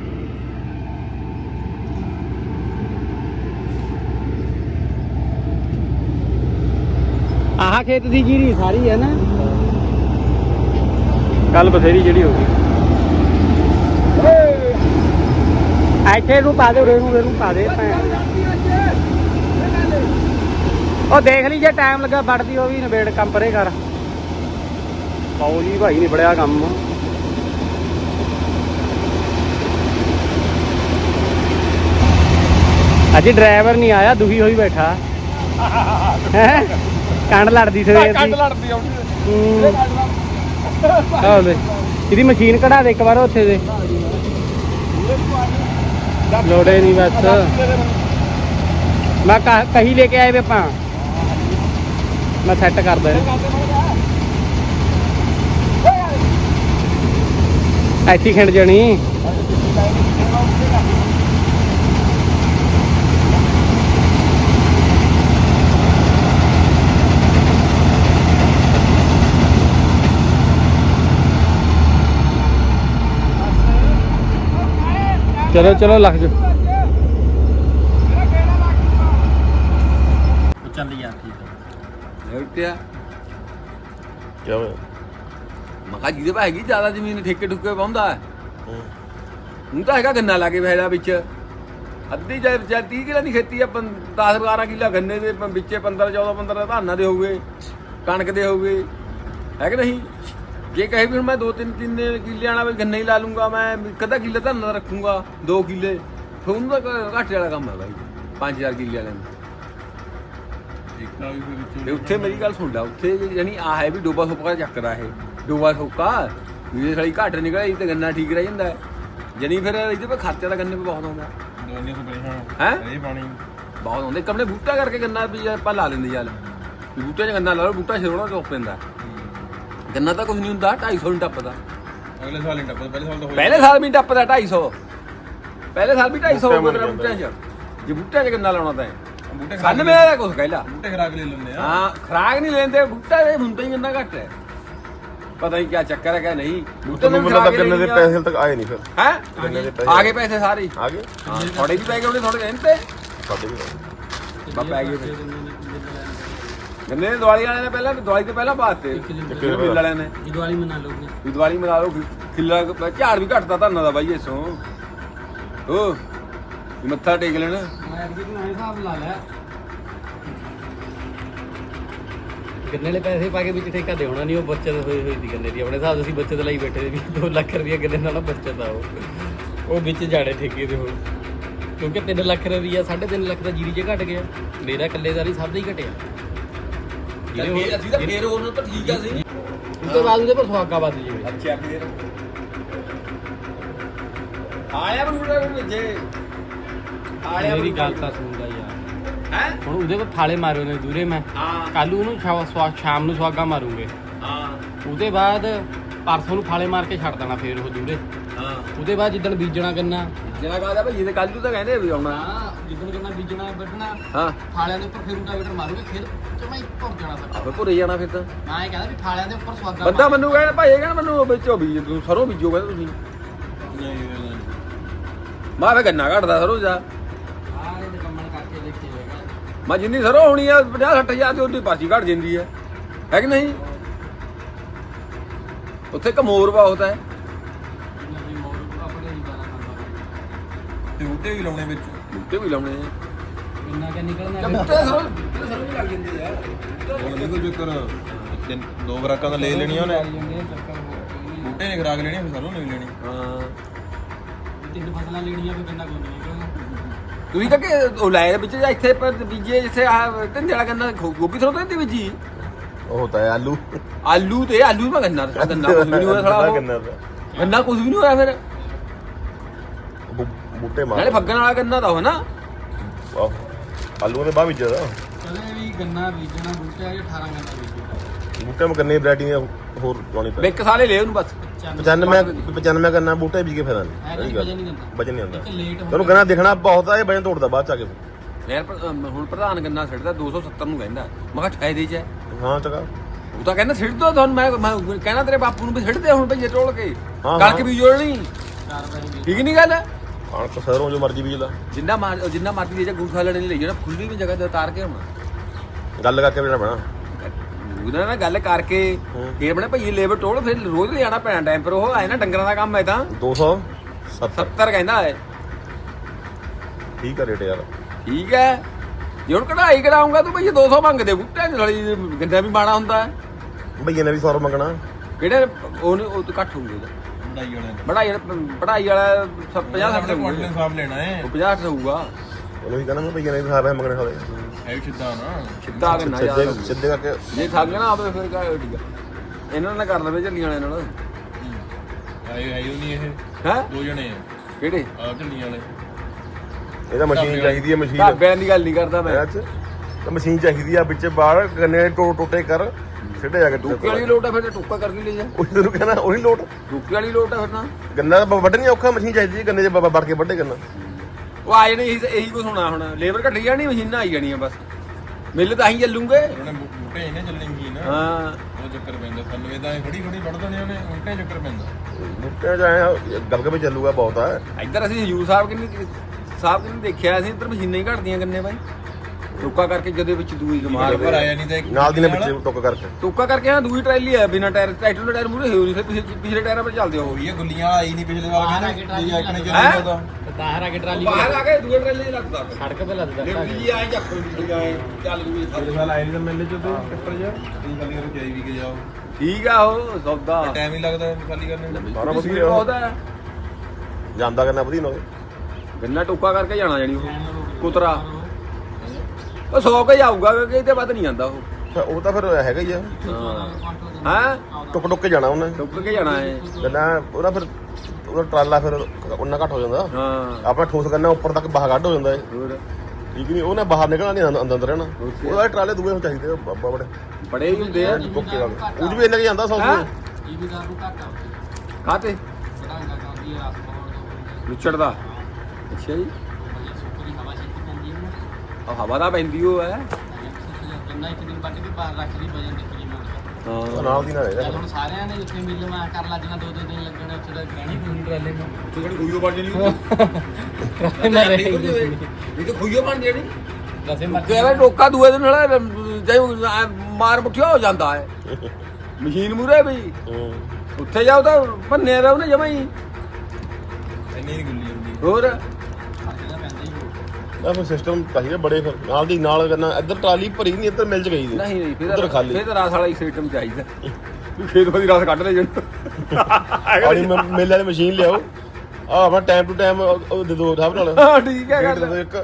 ਆਹ ਖੇਤ ਦੀ ਜੀਰੀ ਸਾਰੀ ਹੈ ਨਾ। ਕੱਲ ਬਥੇਰੀ ਜਿਹੜੀ ਹੋ ਗਈ। ਇੱਥੇ ਨੂੰ ਪਾ ਦੇ ਉਰੇ ਨੂੰ ਉਰੇ ਨੂੰ ਪਾ ਦੇ ਉਹ ਦੇਖ ਲਈ ਜੇ ਟਾਈਮ ਲੱਗਾ ਵੜਦੀ ਉਹ ਵੀ ਨਵੇੜ ਕੰਮ ਪਰੇ ਕਰ। ਪਾਓ ਜੀ ਭਾਈ ਨਿਬੜਿਆ ਕੰਮ। ਅੱਜ ਡਰਾਈਵਰ ਨਹੀਂ ਆਇਆ ਦੁਖੀ ਹੋਈ ਬੈਠਾ। ਹੈ? ਕੰਡ ਲੜਦੀ ਸਵੇਰ ਦੀ।
ਲੜਦੀ ਆਉਂਦੀ
ਹੂੰ। ਆਹ ਲੈ ਇਹਦੀ ਮਸ਼ੀਨ ਕਢਾ ਦੇ ਇੱਕ ਵਾਰ ਉੱਥੇ ਦੇ। ਲੋੜੇ ਨਹੀਂ ਬਸ। ਮੈਂ ਕਹ- ਕਹੀ ਲੈ ਕੇ ਆਏ ਵੇ ਆਪਾਂ। ਮੈਂ ਸੈੱਟ ਕਰਦਾ ਇਹਨੂੰ ਐਤੀ ਖਿੰਡ ਜਣੀ। ਚਲੋ ਚਲੋ ਲੱਗ ਜਾ ਚੱਲ ਯਾਰ ਠੀਕ
ਉੱਟਿਆ
ਕਿਆ ਹੋਇਆ
ਮੈਂ ਕਿਹਾ ਜਿਹਦੇ ਪਾ ਹੈਗੀ ਜ਼ਿਆਦਾ ਜ਼ਮੀਨ ਠੇਕੇ ਠੁੱਕੇ ਪਾਉਂਦਾ। ਹੈ। ਹੁਣ ਤਾਂ ਹੈਗਾ ਗੰਨਾ ਲਾ ਕੇ ਫਾਇਦਾ ਵਿੱਚ। ਅੱਧੀ ਜਾਂ ਜਾਂ 30 ਕਿੱਲਾ ਦੀ ਖੇਤੀ ਆ 10 12 ਕਿੱਲਾ ਗੰਨੇ ਦੇ ਵਿੱਚੇ 15 14 15 ਧਾਨਾਂ ਦੇ ਹੋਊਗੇ ਕਣਕ ਦੇ ਹੋਊਗੇ। ਹੈ ਕਿ ਨਹੀਂ? ਜੇ ਕਹੇ ਵੀ ਹੁਣ ਮੈਂ ਦੋ ਤਿੰਨ ਤਿੰਨ ਕਿੱਲੇ ਆਣਾ ਵੀ ਗੰਨੇ ਹੀ ਲਾ ਲੂੰਗਾ ਮੈਂ ਕਦਾ ਕਿੱਲੇ ਧਾਨਾਂ ਦਾ ਰੱਖੂੰਗਾ 2 ਕਿੱਲੇ। ਫਿਰ ਉਹਨੂੰ ਤਾਂ ਘ- ਘਾਟੇ ਵਾਲਾ ਕੰਮ ਹੈ ਬਾਈ 5000 ਕਿੱਲੇ ਵਾਲਿਆਂ ਨੂੰ। ਤੇ ਉੱਥੇ ਮੇਰੀ ਗੱਲ ਸੁਣ ਲਾ ਉੱਥੇ ਯਾਨੀ ਆ ਹੈ ਵੀ ਡੋਬਾ ਸੁੱਕਾ ਚੱਕਦਾ ਇਹ। ਡੋਬਾ ਸੁੱਕਾ ਵੀ ਇਹ ਸਾਲੀ ਘੱਟ ਨਿਕਲੇ ਤੇ ਗੰਨਾ ਠੀਕ ਰਹਿ ਜਾਂਦਾ। ਯਾਨੀ ਫਿਰ ਇਹਦੇ ਪੇ ਖਰਚਾ ਤਾਂ ਗੰਨੇ ਪੇ ਬਹੁਤ ਆਉਂਦਾ।
ਦੋਨੇ ਤੋਂ ਪਰੇਸ਼ਾਨ
ਹੈ?
ਇਹ ਪਾਣੀ।
ਬਹੁਤ ਆਉਂਦੇ ਕਮਲੇ ਬੂਟਾ ਕਰਕੇ ਗੰਨਾ ਵੀ ਆਪਾਂ ਲਾ ਲੈਂਦੇ ਵੀ ਬੂਟੇ 'ਚ ਗੰਨਾ ਲਾ ਲਓ ਬੂਟਾ ਛੇੜੋਣਾ ਚੁੱਕ ਪੈਂਦਾ। ਗੰਨਾ ਤਾਂ ਕੁਝ ਨਹੀਂ ਹੁੰਦਾ 250 ਨਹੀਂ ਟੱਪਦਾ।
ਅਗਲੇ ਸਾਲ ਹੀ ਟੱਪਦਾ ਪਹਿਲੇ ਸਾਲ ਤਾਂ ਹੋਇਆ
ਪਹਿਲੇ ਸਾਲ ਵੀ ਟੱਪਦਾ 250 ਪਹਿਲੇ ਸਾਲ ਵੀ 250 ਹੋ
ਬੂਟੇ
ਗਿਆ ਬੂਟਿਆਂ 'ਚ। ਜੇ ਬੂਟਿਆਂ 'ਚ ਗੰਨਾ ਲਾਉਣਾ ਤਾਂ।
ਬੂਟੇ
ਸੰਨ ਮੇਰਾ ਕੁਝ ਕਹਿਲਾ
ਬੂਟੇ ਖਰਾਕ ਲੈ ਲੈਂਦੇ ਆ।
ਹਾਂ ਖਰਾਕ ਨਹੀਂ ਲੈਂਦੇ ਬੂਟਾ ਦੇ ਹੁੰਦਾ ਹੀ ਗੰਨਾ ਘੱਟ ਹੈ। ਪਤਾ ਨਹੀਂ ਕੀ ਚੱਕਰ ਹੈ ਕਿ ਨਹੀਂ। ਬੂਟੇ
ਮੈਨੂੰ ਤਾਂ ਗੰਨੇ ਦੇ ਪੈਸੇ ਤੱਕ ਆਏ ਨਹੀਂ ਫਿਰ।
ਹੈ?
ਗੰਨੇ ਦੇ ਪੈਸੇ
ਆ ਗਏ ਪੈਸੇ ਸਾਰੇ।
ਆ ਗਏ।
ਹਾਂ ਥੋੜੇ ਵੀ ਪੈ ਗਏ ਉਹਨੇ ਥੋੜੇ ਰਹਿਣ ਤੇ।
ਸਾਡੇ ਵੀ।
ਬਾ ਪੈ ਗਏ ਗੰਨੇ ਦਿਵਾਲੀ ਵਾਲਿਆਂ ਨੇ ਪਹਿਲਾਂ ਦਿਵਾਲੀ ਤੋਂ ਪਹਿਲਾਂ ਪਾਤੇ
ਕਿਲੋ
ਮਿਲ ਵਾਲਿਆਂ ਨੇ।
ਜੀ ਦੀਵਾਲੀ ਮਨਾ ਲਓਗੇ
ਵੀ ਦਿਵਾਲੀ ਮਨਾ ਲਓ ਕੁ- ਝਾੜ ਵੀ ਘਟਦਾ ਧੰਨਾ ਦਾ ਬਾਈ ਇਸੋਂ ਓ ਵੀ ਮੱਥਾ ਟੇਕ ਲੈਣਾ।
ਮੈਂ ਅਰਗੀ ਨੂੰ ਹਿਸਾਬ ਲਾ ਲਿਆ। ਗੰਨੇ ਵਾਲੇ ਪੈਸੇ ਪਾ ਕੇ ਵਿੱਚ ਠੇਕਾ ਦੇਉਣਾ ਨਹੀਂ ਉਹ ਬੱਚਤ ਹੋਈ ਹੋਈ ਦੀ ਗੰਨੇ ਦੀ। ਆਪਣੇ ਹਿਸਾਬ ਅਸੀਂ ਬੱਚਤ ਲਈ ਬੈਠੇ ਦੇ ਵੀ 2 ਲੱਖ ਰੁਪਏ ਗੰਨੇ ਨਾਲ ਬੱਚਤ ਆ ਉਹ। ਉਹ ਵਿੱਚ ਜਾੜੇ ਠੇਕੇ ਦੇ ਹੁਣ ਕਿਉਂਕਿ 3 ਲੱਖ ਰੁਪਈਆ 3.5 ਲੱਖ ਦਾ ਜੀਰੀ 'ਚ ਘਟ ਗਿਆ। ਮੇਰਾ ਇਕੱਲੇਦਾਰੀ ਸਭ ਦਾ ਹੀ ਘਟਿਆ।
ਅਸੀਂ ਤਾਂ ਫੇਰ ਉਹਨੂੰ ਤਾਂ ਠੀਕ ਆ ਸੀ
ਉਸ ਤੋਂ ਬਾਅਦ ਉਹਦੇ ਪਰ ਸੁਹਾਗਾ ਵੱਧ ਜਿਵੇਂ
ਅੱਛਾ ਫੇਰ। ਆਇਆ ਬਰੂੜਾ ਵਿੱਚੇ। ਆਇਆ
ਮੇਰੀ ਗੱਲ ਤਾਂ। ਸੁਣਦਾ ਯਾਰ।
ਹੈ?
ਹੁਣ ਉਹਦੇ ਪਰ ਥਾਲੇ ਮਾਰੇ ਨੇ ਦੂਰੇ ਮੈਂ।
ਹਾਂ।
ਕੱਲ ਉਹਨੂੰ ਸ਼ਾ- ਸ਼ਾਮ ਨੂੰ ਸੁਹਾਗਾ ਮਾਰੂਗੇ।
ਹਾਂ।
ਉਹਦੇ ਬਾਅਦ ਪਰਸੋਂ ਨੂੰ ਫਾਲੇ ਮਾਰ ਕੇ ਛੱਡ ਦੇਣਾ ਫੇਰ ਉਹ ਦੂਰੇ।
ਹਾਂ।
ਉਹਦੇ ਬਾਅਦ ਜਿੱਦਣ ਬੀਜਣਾ ਗੰਨਾ
ਜਿਹੜਾ ਕਹਦਾ ਭਾਈ? ਇਹਦੇ ਕੱਲ ਨੂੰ ਤਾਂ ਕਹਿੰਦੇ ਵੀ ਆਉਣਾ।
ਜਿੱਦਣ ਗੰਨਾ ਬੀਜਣਾ ਵੱਢਣਾ
ਹਾਂ।
ਫਾਲਿਆਂ ਦੇ ਉੱਪਰ ਫੇਰ ਰੂਟਾਵੇਟਰ ਮਾਰੂਗੇ ਫਿਰ ਜਮਾ ਹੀ ਭੁੱਜ ਜਾਣਾ ਸਰ
ਆਪੇ ਭੁਰੇ ਜਾਣਾ ਫਿਰ ਤਾਂ।
ਮੈਂ ਇਹ ਕਹਿੰਦਾ ਵੀ ਫਾਲਿਆਂ ਦੇ ਉੱਪਰ ਸੁਹਾਗਾ
ਬੰਦਾ ਮੈਨੂੰ ਕਹਿੰਦਾ ਭਾਈ ਇਹ ਕਹਿੰਦਾ ਮੈਨੂੰ ਵਿੱਚੋਂ ਬੀਜ ਤੂੰ ਸਰੋਂ ਬੀਜੋ ਕਹਿੰਦਾ ਤੁਸੀਂ। ਮੈਂ ਫੇ ਗੰਨਾ ਘਟਦਾ ਸਰੋਂ ਜਾ
ਆਹ ਇਹ ਕੰਮਣ ਕਰਕੇ ਦੇਖੀ ਹੋਏਗਾ
ਮੈਂ ਜਿੰਨੀ ਸਰੋਂ ਹੋਣੀ ਆ 50 60 ਹਜ਼ਾਰ ਤੇ ਉਹਦੀ ਪਾਸੀ ਘਟ ਜਾਂਦੀ ਹੈ ਹੈ ਕਿ ਨਹੀਂ? ਉੱਥੇ ਕਮੋਰ ਬਹੁਤ ਹੈ
ਆਪਣੇ
ਤੇ ਵੀ ਲਾਉਣੇ ਵਿੱਚ।
ਬੂਟੇ ਵੀ ਲਾਉਣੇ ਆ।
ਕਿੰਨਾ ਕਿ ਨਿਕਲਣਾ
ਬੂਟੇ ਸਰੋਂ ਸਰੋਂ ਵੀ ਲੱਗ ਜਾਂਦੇ ਆ।
ਹੁਣ ਦੇਖੋ ਜੇਕਰ ਤਿੰਨ ਦੋ ਗਰਾਕਾਂ ਦਾ ਲੈ ਲੈਣੀਆਂ ਉਹਨੇ। ਬੂਟੇ ਨੇ ਖਰਾਕ ਲੈਣੀ ਫਿਰ ਸਾਨੂੰ ਨਹੀਂ ਲੈਣੀ।
ਹਾਂ।
ਤਿੰਨ ਫਸਲਾਂ ਲੈਣੀਆਂ ਫਿਰ ਗੰਨਾ ਕੋਈ ਨਹੀਂ
ਤੁਸੀਂ ਤਾਂ ਕਿ ਉਹ ਲਾਏ ਵਿੱਚ ਜਾਂ ਇੱਥੇ ਪਰ ਬੀਜੇ ਜਿੱਥੇ ਆ ਢੰਡੇ ਵਾਲਾ ਗੰਨਾ ਗੋਭੀ ਸਰੋਂ ਤਾਂ ਬੀਜੀ
ਉਹ ਹੈ ਆਲੂ।
ਆਲੂ ਤੇ ਆਲੂ ਹੀ ਮੈਂ ਗੰਨਾ ਗੰਨਾ ਕੁਝ ਵੀ ਨਹੀਂ ਹੋਇਆ ਸਾਲਾ ਉਹ।
ਗੰਨਾ
ਕੁਝ ਵੀ ਨਹੀਂ ਹੋਇਆ ਫਿਰ।
ਬੂਟੇ ਮਾਰ
ਨਾਲੇ ਫੱਗਣ ਵਾਲਾ ਗੰਨਾ ਤਾਂ ਹੋ ਨਾ।
ਆਹੋ। ਆਲੂਆਂ ਦੇ ਬਾਅਦ ਵਿੱਚ ਦਾ
ਕਦੇ ਵੀ ਗੰਨਾ ਬੀਜਣਾ ਬੂਟੇ ਆ 18 ਗੰਨਾ ਬੀਜਣਾ।
ਬੂਟੇ ਮੈਂ ਕੰਨੇ ਵੈਰਾਈਟੀ ਹੋਰ ਲਾਉਣੀ ਪੈ
ਇੱਕ ਸਾਲੇ ਲੈ ਉਹਨੂੰ ਬਸ।
95 95 ਕਰਨਾ ਬੂਟੇ ਵੀ ਕੇ ਨਹੀਂ
ਨਹੀਂ ਵਜਨ ਨਹੀਂ ਦਿੰਦਾ
ਵਜਨ ਨਹੀਂ ਆਉਂਦਾ
ਇੱਕ ਲੇਟ
ਤੈਨੂੰ ਗੰਨਾ ਦਿਖਣਾ ਬਹੁਤ ਆ ਇਹ ਵਜਨ ਤੋੜਦਾ ਬਾਅਦ ਚ ਆ ਕੇ।
ਯਾਰ ਪਰ, ਅਮ, ਹੁਣ ਪ੍ਰਧਾਨ ਗੰਨਾ ਛੱਡਦਾ 270 ਨੂੰ ਕਹਿੰਦਾ। ਮੈਂ ਕਿਹਾ ਫਾਇਦੇ ਚ ਹੈ।
ਹਾਂ ਚਗਾ।
ਉਹ ਤਾਂ ਕਹਿੰਦਾ ਛਿੜ ਦੋ ਤੁਹਾਨੂੰ ਮੈਂ ਮੈਂ ਕਹਿਣਾ ਤੇਰੇ ਬਾਪੂ ਨੂੰ ਵੀ ਦੇ ਹੁਣ ਭਈਏ ਟੋਲ ਕੇ।
ਹਾਂ,
ਕਣਕ। ਵੀ ਜੋੜਨੀ। ਠੀਕ ਨਹੀਂ ਗੱਲ?
ਆਣ ਸਰੋਂ ਜੋ ਮਰਜ਼ੀ ਬੀਜ ਲਾ।
ਜਿੰਨਾ ਮਾਰ ਜਿੰਨਾ ਮਰਜ਼ੀ ਦੇ ਜਾ ਗੂਠਾ ਲੜਨ ਲਈ ਜਿਹੜਾ ਖੁੱਲੀ ਵੀ ਜਗ੍ਹਾ ਤੇ ਉਤਾਰ ਕੇ ਆਉਣਾ।
ਗੱਲ ਕਰਕੇ ਬਣਾ ਬਣਾ
ਉਹਨਾਂ ਨਾਲ ਗੱਲ ਕਰਕੇ। ਇਹ ਆਪਣੇ ਭਈਏ ਲੇਬਰ ਟੋਲ ਫਿਰ ਰੋਜ਼ ਲਿਆਣਾ ਪੈਣਾ ਟਾਈਮ ਪਰ ਉਹ ਆਏ ਨਾ ਡੰਗਰਾਂ ਦਾ ਕੰਮ ਹੈ ਤਾਂ।
270
70 ਕਹਿੰਦਾ ਹੈ।
ਠੀਕ ਆ ਰੇਟ ਯਾਰ।
ਠੀਕ ਹੈ। ਜੇ ਹੁਣ ਕਢਾਈ ਕਰਾਉਂਗਾ ਤੂੰ ਭਈਏ 200 ਮੰਗਦੇ ਬੁੱਟੇ ਥੜੀ ਗੰਦਾ ਵੀ ਮਾੜਾ ਹੁੰਦਾ। ਹੈ।
ਭਈਏ ਨੇ ਵੀ 100 ਮੰਗਣਾ।
ਕਿਹੜੇ ਉਹ ਉਹ ਤੋਂ ਘੱਟ ਹੋਊਗਾ
ਵਧਾਈ ਵਾਲੇ
ਪੜਾਈ ਪੜਾਈ ਵਾਲਾ 50 60 ਹੋਊਗਾ।
ਹਿਸਾਬ ਲੈਣਾ ਹੈ।
ਉਹ 50 60 ਹੋਊਗਾ।
ਉਹਨੂੰ ਵੀ ਕਹਿੰਦਾ ਮੈਂ ਭਈਏ ਨੇ ਹਿਸਾਬ ਹੈ ਮੰਗਣੇ ਹਾਲੇ
ਹੈ। ਵੀ ਸਿੱਧਾ ਨਾ।
ਸਿੱਧਾ ਕਰਨਾ
ਸਿੱਧੇ
ਯਾਰ।
ਸਿੱਧੇ ਕਰਕੇ
ਜੇ ਥੱਕ ਗਿਆ ਨਾ ਆਪੇ ਫਿਰ ਕਾ ਆ। ਇਹਨਾਂ ਨਾਲ ਕਰ ਲਵੇ ਝੱਲੀਆਂ ਵਾਲੇ ਨਾਲ।
ਹੈ। ਹੈ ਹੀ ਨਹੀਂ ਇਹ।
ਹੈ?
ਦੋ ਜਣੇ ਆ।
ਕਿਹੜੇ?
ਆ ਝੱਲੀਆਂ ਵਾਲੇ।
ਇਹਦਾ ਮਸ਼ੀਨ ਚਾਹੀਦੀ ਹੈ ਮਸ਼ੀਨ।
ਢਾਬਿਆਂ ਦੀ ਗੱਲ ਨਹੀਂ ਕਰਦਾ ਮੈਂ।
ਤਾਂ ਮਸ਼ੀਨ ਚਾਹੀਦੀ ਆ ਵਿੱਚ ਬਾਹਰ ਗੰਨੇ ਟੋ ਟੋਟੇ ਕਰ। ਸਿੱਧੇ ਜਾ ਕੇ
ਟੁੱਕੇ ਵਾਲੀ ਲੋਟ ਆ ਫਿਰ ਤਾਂ ਟੁੱਕਾ ਕਰਕੇ ਲੈ ਜਾ
ਉਹ ਤੈਨੂੰ ਕਹਿੰਦਾ ਉਹੀ ਲੋਟ।
ਟੁੱਕੇ ਵਾਲੀ ਲੋਟ ਆ ਫਿਰ ਨਾ।
ਗੰਨਾ ਤਾਂ ਵੱਢਣੀ ਔਖਾ ਮਸ਼ੀਨ ਚਾਹੀਦੀ ਹੈ ਗੰਨੇ 'ਚ ਬ- ਵੜ ਕੇ ਵੱਢੇ ਗੰਨਾ।
ਉਹ ਆ ਜਾਣੇ ਇਹੀ ਇਹੀ ਕੁਝ ਹੋਣਾ ਹੁਣ। ਲੇਬਰ ਘਟੀ ਜਾਣੀ ਮਸ਼ੀਨਾਂ ਆਈ ਜਾਣੀਆਂ ਬਸ। ਮਿੱਲ ਤਾਂ ਅਸੀਂ ਚੱਲੂਗੇ।
ਉਹਨੇ ਬੂਟੇ ਇਹਨੇ ਚੱਲਣੀ ਮਸ਼ੀਨ
ਹਾਂ।
ਉਹ ਚੱਕਰ ਪੈਂਦਾ ਸਾਨੂੰ ਇਹਦਾ ਖੜੀ ਖੜੀ ਵੱਢ ਦੇਣੇ ਉਹਨੇ ਉਲਟੇ ਚੱਕਰ ਪੈਂਦਾ।
ਬੂਟੇ ਜਾਏ ਗੱਲ ਕੇ ਚੱਲੂਗਾ ਬਹੁਤ ਆ।
ਇੱਧਰ ਅਸੀਂ ਹਜੂਰ ਸਾਹਿਬ ਕਿੰਨੀ ਸਾਹਿਬ ਕਿੰਨੀ ਦੇਖਿਆ ਅਸੀਂ ਇੱਧਰ ਮਸ਼ੀਨਾਂ ਹੀ ਘਟਦੀਆਂ ਗੰਨੇ ਬਾਈ। ਟੁੱਕਾ ਕਰਕੇ ਜਦੇ ਵਿੱਚ ਦੂਈ ਕਮਾਲ
ਪਰ ਆਇਆ ਨਹੀਂ ਤਾਂ
ਨਾਲ ਦੀ ਨੇ ਵਿੱਚ ਟੁੱਕ ਕਰਕੇ।
ਟੁੱਕਾ ਕਰਕੇ ਆ ਦੂਈ ਟਰੈਲੀ ਆ ਬਿਨਾ ਟਾਇਰ ਟਰੈਕਟਰ ਦੇ ਟਾਇਰ ਮੂਰੇ ਹੋਈ ਨਹੀਂ ਫਿਰ ਪਿਛਲੇ ਪਿਛਲੇ ਟਾਇਰਾਂ 'ਤੇ ਚੱਲਦੇ ਹੋ
ਹੋਈ ਹੈ ਗੁੱਲੀਆਂ ਵਾਲਾ ਆਈ ਨਹੀਂ ਪਿਛਲੇ ਵਾਰ ਕਹਿੰਦੇ ਇਹ ਆਖਣੇ
ਹੈਂ?
ਚੱਲਦਾ
ਬਾਹਰ ਆ ਕੇ ਟਰਾਲੀ
ਬਾਹਰ ਆ ਕੇ ਦੂਏ ਟਰੈਲੀ ਲੱਗਦਾ
ਸੜਕ ਤੇ ਲੱਦਦਾ
ਲਿਫਟ ਜੀ ਆਏ ਜੀ ਆਏ ਚੱਲ ਦੂਈ
ਪਿਛਲੇ ਸਾਲ ਆਏ ਨਹੀਂ ਤਾਂ ਮੇਲੇ ਚ ਤੇ ਪੇਪਰ ਜਾ ਇਹ ਖਾਲੀ ਕਰਕੇ ਜਾਈ ਵੀ ਕੇ ਜਾਓ।
ਠੀਕ ਆ ਉਹ ਸੌਦਾ।
ਟਾਈਮ ਹੀ ਲੱਗਦਾ ਖਾਲੀ ਕਰਨੇ ਨੂੰ।
ਸਪੀਡ
ਵਧੀਆ
ਬਹੁਤ ਹੈ
ਜਾਂਦਾ ਕਰਨਾ ਵਧੀਆ ਨਾ
ਗੰਨਾ ਟੁੱਕਾ ਕਰਕੇ ਜਾਣਾ ਜਾਣੀ ਉਹ। ਕੁਤਰਾ। ਉਹ 100 ਕੇ ਜਾਊਗਾ ਕਿਉਂਕਿ ਇਹਦੇ ਵੱਧ ਨਹੀਂ ਜਾਂਦਾ ਉਹ।
ਫਿਰ ਉਹ ਤਾਂ ਫਿਰ ਹੈਗਾ ਹੀ ਆ।
ਹਾਂ।
ਟੁੱਕ ਟੁੱਕ ਕੇ ਜਾਣਾ ਉਹਨੇ।
ਟੁੱਕ ਕੇ ਜਾਣਾ ਹੈ
ਗੰਨਾ ਉਹਦਾ ਫਿਰ ਉਹਦਾ ਟਰਾਲਾ ਫਿਰ ਉਹਨਾਂ ਘੱਟ ਹੋ ਜਾਂਦਾ।
ਹਾਂ।
ਆਪਣਾ ਠੋਸ ਗੰਨਾ ਉੱਪਰ ਤੱਕ ਬਾਹਰ ਕੱਢ ਹੋ ਜਾਂਦਾ ਹੈ
ਹੋਰ।
ਠੀਕ ਨਹੀਂ ਉਹਨੇ ਬਾਹਰ ਨਿਕਲਣਾ ਨਹੀਂ ਅੰਦਰ ਅੰਦਰ ਰਹਿਣਾ। ਉਹਦਾ ਟਰਾਲੇ ਦੂਏ ਹੋ ਚਾਹੀਦੇ ਆ, ਬਾਬਾ ਬੜੇ।
ਬੜੇ ਹੀ ਹੁੰਦੇ ਆ।
ਓਕੇ ਵਾਲੇ ਉਹ ਵੀ ਇੰਨਾ ਕੀ ਜਾਂਦਾ 100
ਹੈਂ?
ਇਹ ਵੀ ਦਾ ਨੂੰ ਘੱਟ
ਕਾਤੇ
ਬੜਾਂਗਾ ਕਾਂਦੀ ਰਾਤ ਨੂੰ
ਵਿਚੜਦਾ ਅੱਛਾ ਜੀ
ਵਧੀਆ ਸੁੱਕੀ ਹਵਾ ਛੇਤੀ ਪੈਂਦੀ ਹੈ ਨਾ
ਆ ਹਵਾ ਦਾ ਪੈਂਦੀ ਉਹ ਹੈ
ਇੱਕ ਦਿਨ ਵੱਢ ਕੇ ਬਾਹਰ ਰੱਖ ਲਈ ਵਜਨ ਦੇਖੀ ਜਿਵੇਂ
ਉਹ
ਹਾਂ।
ਨਾਲ ਦੀ ਨਾਲ ਹੈਗਾ
ਹੁਣ ਸਾਰਿਆਂ ਨੇ ਉੱਥੇ ਮਿਲ ਮਾ ਕਰ ਲੱਜਣਾ ਦੋ ਦੋ ਦਿਨ ਲੱਗਣੇ ਉੱਥੇ ਦਾ ਗ੍ਰਹਿਣੀ ਪੂਰੀ ਟਰਾਲੇ ਨੂੰ।
ਤੂੰ ਕਿਹੜੀ ਖੁਈਓ ਬਣ ਜਣੀ ਇਹ ਤਾਂ ਖੁਈਓ ਬਣ ਜਣੀ।
ਵੈਸੇ
ਤੇ ਐਵੇਂ ਟੋਕਾ ਦੂਏ ਦਿਨ ਨਾਲ ਤੇ ਐਂ ਮਾਰ ਮੁੱਠਿਆ ਹੋ ਜਾਂਦਾ ਹੈ ਮਸ਼ੀਨ ਮੂਰੇ ਵੀ।
ਹੂੰ।
ਉੱਥੇ ਜਾਓ ਤਾਂ ਭੰਨੇ ਦਾ ਉਹਨੇ ਜਮਾ ਹੀ।
ਇੰਨੀ ਨਹੀਂ ਗੁੱਲੀ ਹੁੰਦੀ।
ਹੋਰ?
ਆ ਫਿਰ ਸਿਸਟਮ ਚਾਹੀਦਾ ਬੜੇ ਫਿਰ ਨਾਲ ਦੀ ਨਾਲ ਕਰਨਾ ਇੱਧਰ ਟਰਾਲੀ ਭਰੀ ਨਹੀਂ ਇੱਧਰ ਮਿਲ ਚ ਗਈ ਦੀ।
ਨਹੀਂ ਨਹੀਂ ਫਿਰ
ਉੱਧਰ ਖਾਲੀ।
ਫਿਰ ਤਾਂ ਰਾਸ ਵਾਲਾ ਹੀ ਸਿਸਟਮ ਚਾਹੀਦਾ। ਵੀ ਖੇਤ ਦੀ ਰਾਸ ਕੱਢ ਲੈ ਜਣ
ਆੜੀ ਮੇਲੇ ਵਾਲੀ ਮਸ਼ੀਨ ਲਿਆਓ। ਆ ਆਪਣਾ ਟਾਈਮ ਟੂ ਟਾਈਮ ਉਹ ਦੇ ਦੋ ਸਾਹਿਬ ਨਾਲ।
ਹਾਂ ਠੀਕ ਹੈ ਗੱਲ
ਇੱਕ।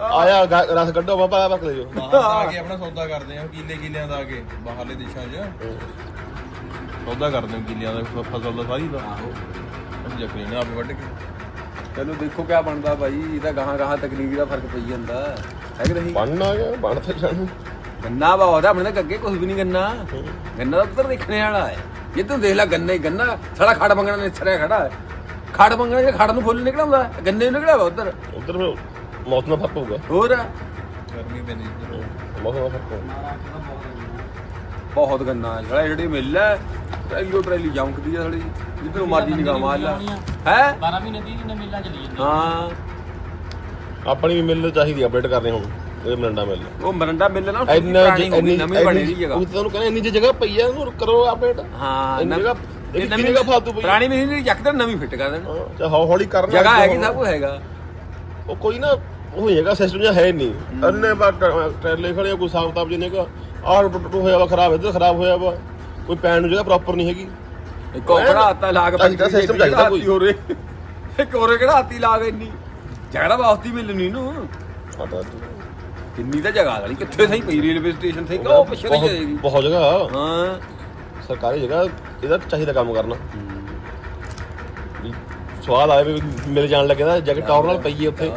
ਆਇਆ ਗਾ- ਰਸ ਕੱਢੋ ਬਾਬਾ ਪੱਕ ਲੈ ਜਾਓ।
ਬਾਹਰ ਆ ਕੇ ਆਪਣਾ ਸੌਦਾ ਕਰਦੇ ਆ ਕਿੱਲੇ ਕਿੱਲਿਆਂ ਦਾ ਆ ਕੇ ਬਾਹਰਲੇ ਦੇਸ਼ਾਂ 'ਚ। ਸੌਦਾ ਕਰਦੇ ਆ ਕਿੱਲਿਆਂ ਦਾ ਫ- ਫਸਲ ਦਾ ਸਾਰੀ ਦਾ। ਅਸੀਂ ਜੱਕ ਲੈਣੇ ਆਪੇ ਵੱਢ ਕੇ।
ਚਲੋ ਦੇਖੋ ਕਿਆ ਬਣਦਾ ਭਾਈ ਇਹਦਾ ਗਾਹਾਂ ਗਾਹਾਂ ਤਕਨੀਕ ਦਾ ਫ਼ਰਕ ਪਈ ਜਾਂਦਾ। ਹੈ ਕਿ ਨਹੀਂ?
ਬਣਨ ਆ ਗਿਆ ਬਣ ਤੇ ਜਾਣਾ।
ਗੰਨਾ ਬਹੁਤ ਹੈ ਆਪਣੇ ਤਾਂ ਅੱਗੇ ਕੁਝ ਵੀ ਨਹੀਂ ਗੰਨਾ। ਗੰਨਾ ਤਾਂ ਉੱਧਰ ਦੇਖਣੇ ਵਾਲਾ ਹੈ। ਜੇ ਤੂੰ ਦੇਖ ਲੈ ਗੰਨੇ ਗੰਨਾ ਸਾਲਾ ਖੜ ਮੰਗਣਾ ਨੇ ਛੜਿਆ ਖੜਾ ਹੈ। ਖੜ ਮੰਗਣਾ ਜੇ ਖੜ ਨੂੰ ਫੁੱਲ ਨਿਕਲਦਾ ਗੰਨੇ ਨੂੰ ਨਿਕਲਿਆ ਵਾ ਉੱਧਰ।
ਉਧਰ ਮੌਸਮ ਦਾ ਫ਼ਰਕ ਹੋਊਗਾ।
ਹੋਰ?
ਗਰਮੀ ਇੱਧਰ।
ਮੌਸਮ ਦਾ ਫ਼ਰਕ ਹੋਊਗਾ।
ਬਹੁਤ ਗੰਨਾ ਹੈ। ਜਿਹੜਾ ਜਿਹੜੀ ਮਿਲ ਹੈ ਟਰੈਲੀਓ ਟਰੈਲੀ ਜੰਕਦੀ ਹੈ ਸਾਡੀ ਜਿੱਧਰ ਮਰਜ਼ੀ ਨਿਗਾਹ ਮਾਰ ਲੈ ਹੈ?
12 ਮਹੀਨੇ 30 ਦਿਨ ਮੇਲਾ ਚੱਲੀ ਜਾਂਦਾ
ਹਾਂ।
ਆਪਣੀ ਵੀ ਮਿਲ ਚਾਹੀਦੀ ਅਪਡੇਟ ਕਰਨੀ ਹੁਣ ਇਹ ਮਰੰਡਾ ਮਿਲ।
ਉਹ ਮਰੰਡਾ ਮਿਲ ਨਾ
ਇੰਨਾ
ਹੋ ਨਵੀਂ ਬਣੀ ਦੀ ਜਗ੍ਹਾ।
ਉਹ ਤੁਹਾਨੂੰ ਕਹਿੰਦਾ ਇੰਨੀ ਜਿਹੀ ਜਗ੍ਹਾ ਪਈ ਆ ਉਹਨੂੰ ਕਰੋ ਅਪਡੇਟ।
ਹਾਂ
ਇੰਨੀ ਜਗ੍ਹਾ
ਇਹ ਨਵੀਂ
ਜਗ੍ਹਾ ਫਾਲਤੂ ਪਈ
ਪੁਰਾਣੀ ਮਸ਼ੀਨਰੀ ਚੱਕ ਦੇਣ ਨਵੀਂ ਫਿੱਟ ਕਰ ਦੇਣ।
ਹਾਂ ਚਾਹੇ ਹੌਲੀ ਹੌਲੀ ਕਰਨਾ
ਜਗ੍ਹਾ ਹੈਗੀ। ਸਭ ਕੁਝ ਹੈਗਾ?
ਉਹ ਕੋਈ ਨਾ ਉਹ ਹੈਗਾ ਸਿਸਟਮ ਜਿਹਾ ਹੈ ਨਹੀਂ। ਅੰਨੇ ਬਾ ਟਰੈਲੇ ਖੜੇ ਆ, ਕੋਈ ਹਿਸਾਬ ਕਿਤਾਬ ਜਿੰਨੇ ਕਾ ਆਹ ਟੁੱਟ ਹੋਇਆ ਵਾ ਖਰਾਬ ਇੱਧਰ ਖਰਾਬ ਹੋਇਆ ਵਾ। ਕੋਈ ਪੈਣ ਨੂੰ ਜਗ੍ਹਾ ਪ੍ਰੋਪਰ ਨਹੀਂ ਹੈਗੀ।
ਇੱਕ ਹੋਰ ਹੱਤਾ ਲਾ ਕੇ
ਚਾਹੀਦਾ system ਚਾਹੀਦਾ ਕੋਈ।
ਹੋ ਰੇ ਇੱਕ ਹੋਰ ਕਿਹੜਾ ਹਾਤੀ ਲਾ ਕੇ ਇੰਨੀ। ਜਗ੍ਹਾ ਵਾਸਤੀ ਮਿਲਣੀ ਨੂੰ।
ਸਾਡਾ
ਕਿੰਨੀ ਤਾਂ ਜਗ੍ਹਾ ਵਾਲੀ ਕਿੱਥੇ ਸਹੀ ਪਈ ਰੇਲਵੇ ਸਟੇਸ਼ਨ ਸਹੀ ਉਹ ਪਿੱਛੇ ਨਹੀਂ
ਬਹੁਤ
ਜਾਏਗੀ।
ਬਹੁਤ ਜਗ੍ਹਾ।
ਹਾਂ।
ਸਰਕਾਰੀ ਜਗ੍ਹਾ ਇਹਦਾ ਚਾਹੀਦਾ ਕੰਮ ਕਰਨਾ। ਵੀ ਸਵਾਦ ਆਏ ਵੀ ਮਿਲ ਜਾਣ ਲੱਗੇ ਤਾਂ ਜਗ੍ਹਾ ਟੌਰ ਨਾਲ ਪਈ ਹੈ ਉੱਥੇ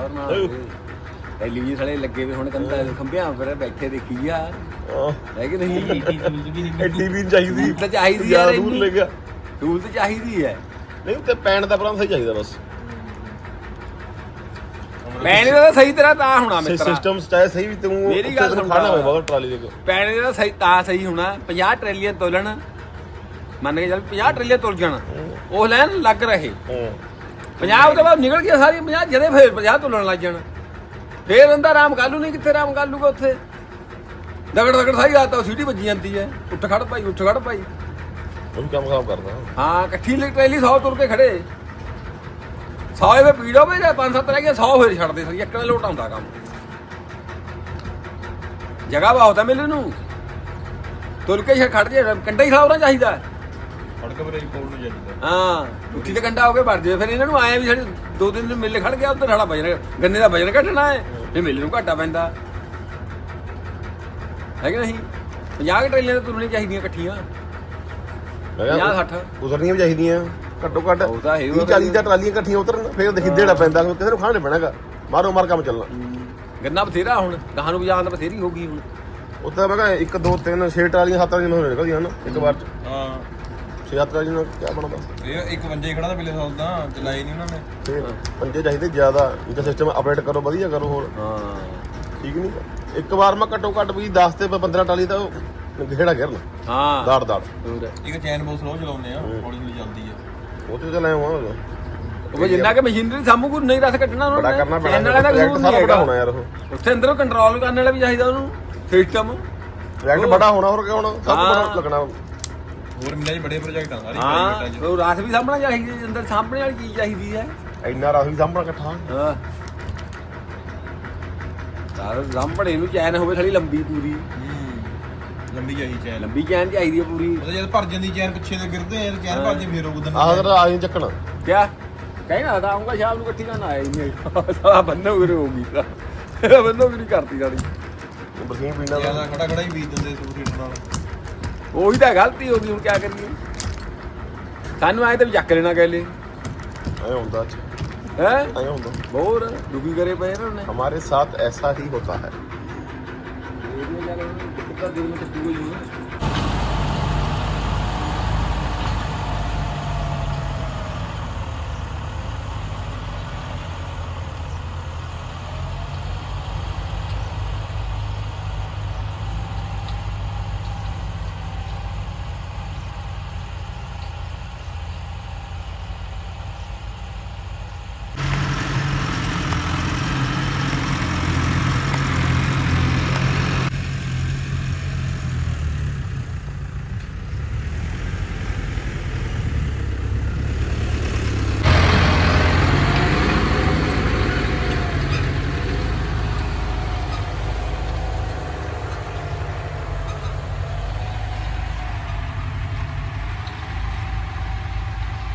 ਟੈਲੀਵਿਜ਼ਨ ਸਾਲੇ ਲੱਗੇ ਵੇ ਹੁਣ ਕੰਧਾਂ ਖੰਭਿਆਂ ਪਰ ਬੈਠੇ ਦੇਖੀ ਆ।
ਹਾਂ
ਕਿ ਨਹੀਂ?
ਐਡੀ ਵੀ ਚਾਹੀਦੀ।
ਤਾਂ ਚਾਹੀਦੀ ਯਾਰ
ਦੂਰ
ਇੰਨੀ।
ਲੈ ਗਿਆ
ਟੂਲ ਤਾਂ ਚਾਹੀਦੀ ਹੈ
ਨਹੀਂ ਉੱਤੇ ਪੈਣ ਦਾ ਪ੍ਰਬੰਧ ਸਹੀ ਚਾਹੀਦਾ ਬਸ।
ਪੈਣੇ ਦਾ ਸਹੀ ਤਰ੍ਹਾਂ ਤਾਂ ਹੋਣਾ ਮਿੱਤਰਾ।
ਸਿਸਟਮ ਚਾਹੇ ਸਹੀ ਵੀ ਤੂੰ
ਮੇਰੀ ਗੱਲ ਸੁਣਦਾ।
ਖਾਣਾ ਹੋਵੇ ਬਹੁਤ ਟਰਾਲੀ ਦੇ ਕੋਲ।
ਪੈਣੇ ਦਾ ਸਹੀ ਤਾਂ ਸਹੀ ਹੋਣਾ। 50 ਟਰੈਲੀਆਂ ਤੋਲਣ। ਮੰਨ ਕੇ ਚੱਲ 50 ਟਰੈਲੀਆਂ ਤੁਲ ਜਾਣ। ਉਹ ਲੈਣ ਲੱਗ ਰਹੇ।
ਹਾਂ।
50 ਉਹਦੇ ਬਾਅਦ ਨਿਕਲ ਗਿਆ ਸਾਰੀ 50 ਜਦੇ ਫੇਰ 50 ਤੁਲਣ ਲੱਗ ਜਾਣ। ਫੇਰ ਅੰਦਰ ਰਾਮ ਕਾਲੂ ਨਹੀਂ ਕਿੱਥੇ ਰਾਮ ਕਾਲੂਗਾ ਉੱਥੇ? ਦਗੜ ਦਗੜ ਸਾਰੀ ਰਾਤ ਉਹ ਸੀਟੀ ਵੱਜੀ ਜਾਂਦੀ ਹੈ। ਉੱਠ ਖੜ ਭਾਈ ਉੱਠ ਖੜ ਭਾਈ।
ਉਹ ਵੀ ਕੰਮ ਖਰਾਬ ਕਰਦਾ।
ਹਾਂ ਇਕੱਠੀ ਲਈ ਟਰੈਲੀ 100 ਤੁਰ ਕੇ ਖੜੇ। 100 ਵੇ ਪੀੜ ਹੋਵੇ ਜਾਂ 5-7 ਰਹਿ ਗਿਆ 100 ਫੇਰ ਛੱਡਦੇ ਸਾਰੀ ਇੱਕ ਨਾਲ ਲੋਟ ਆਉਂਦਾ ਕੰਮ। ਜਗ੍ਹਾ ਬਹੁਤ ਹੈ ਮਿਲਣ ਨੂੰ। ਤੁਲ ਕੇ ਖੜ ਜੇ ਕੰਡਾ ਹੀ ਖਲਾਉਣਾ ਚਾਹੀਦਾ। ਹੈ।
ਫੜਕ ਬਰੇ ਕੋਲ ਨੂੰ ਚਾਹੀਦਾ
ਹਾਂ ਉੱਠੀ ਤੇ ਕੰਡਾ ਹੋ ਕੇ ਵੜ ਜਾਵੇ ਫਿਰ ਇਹਨਾਂ ਨੂੰ ਆਏ ਵੀ ਸਾਡੇ ਦੋ ਤਿੰਨ ਦਿਨ ਮੇਲੇ ਖੜ ਗਿਆ ਉੱਧਰ ਸਾਡਾ ਵਜਨ ਗੰਨੇ ਦਾ ਵਜਨ ਘਟਣਾ ਹੈ ਫਿਰ ਮੇਲੇ ਨੂੰ ਘਾਟਾ ਪੈਂਦਾ। ਹੈ ਕਿ ਨਹੀਂ? 50 ਟਰੇਲੀਆਂ ਤਾਂ ਤੁਰਨੀਆਂ ਚਾਹੀਦੀਆਂ ਇਕੱਠੀਆਂ।
ਮੈਂ ਕਿਹਾ
50 60
ਉਤਰਨੀਆਂ ਵੀ ਚਾਹੀਦੀਆਂ ਘੱਟੋ ਘੱਟ
ਉਹ ਤਾਂ ਹੈ ਹੀ ਉਹ
40 ਦਾ ਟਰਾਲੀਆਂ ਇਕੱਠੀਆਂ ਉਤਰਨ ਫਿਰ ਦੇਖੀ ਦੇਣਾ ਪੈਂਦਾ ਕਿਸੇ ਨੂੰ ਖਾਣੇ ਪੈਣਾਗਾ ਮਾਰੋ ਮਾਰ ਕੰਮ ਚੱਲਣਾ।
ਗੰਨਾ ਬਥੇਰਾ ਹੁਣ ਗਾਹਾਂ ਨੂੰ ਵੀ ਜਾਣ ਤਾਂ ਬਥੇਰੀ ਹੋ ਗਈ ਹੁਣ।
ਉੱਥੇ ਮੈਂ ਕਿਹਾ 1 2 3 6 ਟਰਾਲੀਆਂ 7 ਟਰਾਲੀਆਂ ਹੋ ਨਿਕਲਦੀਆਂ ਹਨ ਇੱਕ ਵਾਰ ਚ।
ਹਾਂ।
6 ਟਰਾਲੀਆਂ ਨਾਲ ਕੀ ਬਣਦਾ?
ਇਹ ਇੱਕ ਬੰਜੇ ਹੀ ਖੜਾ ਤਾਂ ਪਿਛਲੇ ਸਾਲ ਤਾਂ ਚਲਾਈ ਨਹੀਂ ਉਹਨਾਂ ਨੇ।
ਤੇ ਪੰਜੇ ਚਾਹੀਦੇ ਜ਼ਿਆਦਾ ਇਹਦਾ ਸਿਸਟਮ ਅਪਡੇਟ ਕਰੋ ਵਧੀਆ ਕਰੋ ਹੋਰ।
ਹਾਂ।
ਠੀਕ ਨਹੀਂ ਇੱਕ ਵਾਰ ਮੈਂ ਘੱਟੋ ਘੱਟ ਵੀ 10 ਤੇ 15 ਟਰਾਲੀ ਤਾਂ ਘੇੜਾ ਘੇਰਨਾ
ਹਾਂ।
ਦਾੜ ਦਾੜ।
ਇੱਕ ਚੈਨ ਬਹੁਤ ਸਲੋ ਚਲਾਉਂਦੇ ਆ ਹੌਲੀ ਹੌਲੀ ਚੱਲਦੀ ਆ।
ਉਹ ਤੇ ਚੱਲ ਆਇਆ ਹਾਂ
ਉਹ ਜਿੰਨਾ ਕਿ ਮਸ਼ੀਨਰੀ ਸਾਹਮੂ ਕੋ ਨਹੀਂ ਰਸ ਕੱਟਣਾ ਉਹਨਾਂ ਨੇ।
ਕਰਨਾ ਪੈਣਾ
ਚੈਨ ਵਾਲਾ ਦਾ ਕਸੂਰ
ਸਾਰਾ
ਨਹੀਂ ਹੈਗਾ।
ਹੋਣਾ ਯਾਰ ਉਹ।
ਉੱਥੇ ਅੰਦਰੋਂ ਕੰਟਰੋਲ ਕਰਨ ਵਾਲਾ ਵੀ ਚਾਹੀਦਾ ਉਹਨੂੰ। ਸਿਸਟਮ
ਪ੍ਰੋਜੈਕਟ ਬੜਾ ਹੋਣਾ ਹੋਰ ਕਿਆ ਹੋਣਾ? ਸਭ। ਬੜਾ ਲੱਗਣਾ।
ਹੋਰ ਮਿਲਾਂ 'ਚ ਬੜੇ ਪ੍ਰੋਜੈਕਟ ਆ ਸਾਰੇ
ਹਾਂ ਉਹ ਰਾਸ ਵੀ ਸਾਹਮਣਾ ਚਾਹੀਦੀ ਹੈ, ਅੰਦਰ ਸਾਹਮਣੇ ਵਾਲੀ ਚੀਜ਼ ਚਾਹੀਦੀ ਹੈ।
ਇੰਨਾ ਰਸ ਵੀ ਸਾਹਮਣਾ ਇਕੱਠਾ।
ਹਾਂ। ਸਾਰ ਸਾਹਮਣੇ ਨੂੰ ਚੈਨ ਹੋਵੇ ਥੋੜੀ ਲੰਬੀ ਪੂਰੀ।
ਹੂੰ। ਲੰਬੀ ਜਾਈ ਚੈਨ।
ਲੰਬੀ ਚੈਨ ਚਾਹੀਦੀ ਹੈ ਪੂਰੀ।
ਉਹਦੇ ਜਦ ਭਰ ਜਾਂਦੀ ਚੈਨ ਪਿੱਛੇ ਦੇ ਗਿਰਦੇ ਆ ਤੇ ਚੈਨ ਭਰ ਜੇ ਫੇਰ ਉਹ ਉਦਨ
ਆਹ ਤਾਂ ਆਈ ਚੱਕਣਾ।
ਕਿਆ? ਕਹਿਣਾ ਤਾਂ ਆਉਂਗਾ ਸ਼ਾਮ ਨੂੰ ਇਕੱਠੀ ਕਰਨ ਆਇਆ ਹੀ ਨਹੀਂ ਸਾਲਾ ਬੰਨੋ ਵੀਰੇ ਹੋ ਗਈ ਤਾਂ। ਬੰਨੋ ਵੀ ਨਹੀਂ ਕਰਤੀ ਸਾਡੀ
ਬਰਸੀਨ ਪੀਣਾ
ਜ਼ਿਆਦਾ ਖੜਾ ਖੜਾ ਹੀ ਬੀਜ ਦਿੰਦੇ ਸੂਟ ਹੀਟਰ ਨਾਲ।
ਉਹੀ ਤਾਂ ਗਲਤੀ ਹੋ ਗਈ ਹੁਣ ਕਿਆ ਕਰੀਏ ਸਾਨੂੰ ਆਏ ਤਾਂ ਵੀ ਚੱਕ ਲੈਣਾ ਕਹਿਲੇ
ਐ ਹੁੰਦਾ
ਹੈ
ਐ ਹੁੰਦਾ
ਹੋਰ ਦੁਖੀ ਕਰੇ ਪਏ ਇਹਨਾਂ ਨੇ
हमारे साथ ऐसा ही होता है
ਕਿੱਦਾਂ ਦਿਲ ਵਿੱਚ ਟੁੱਟ ਗਈ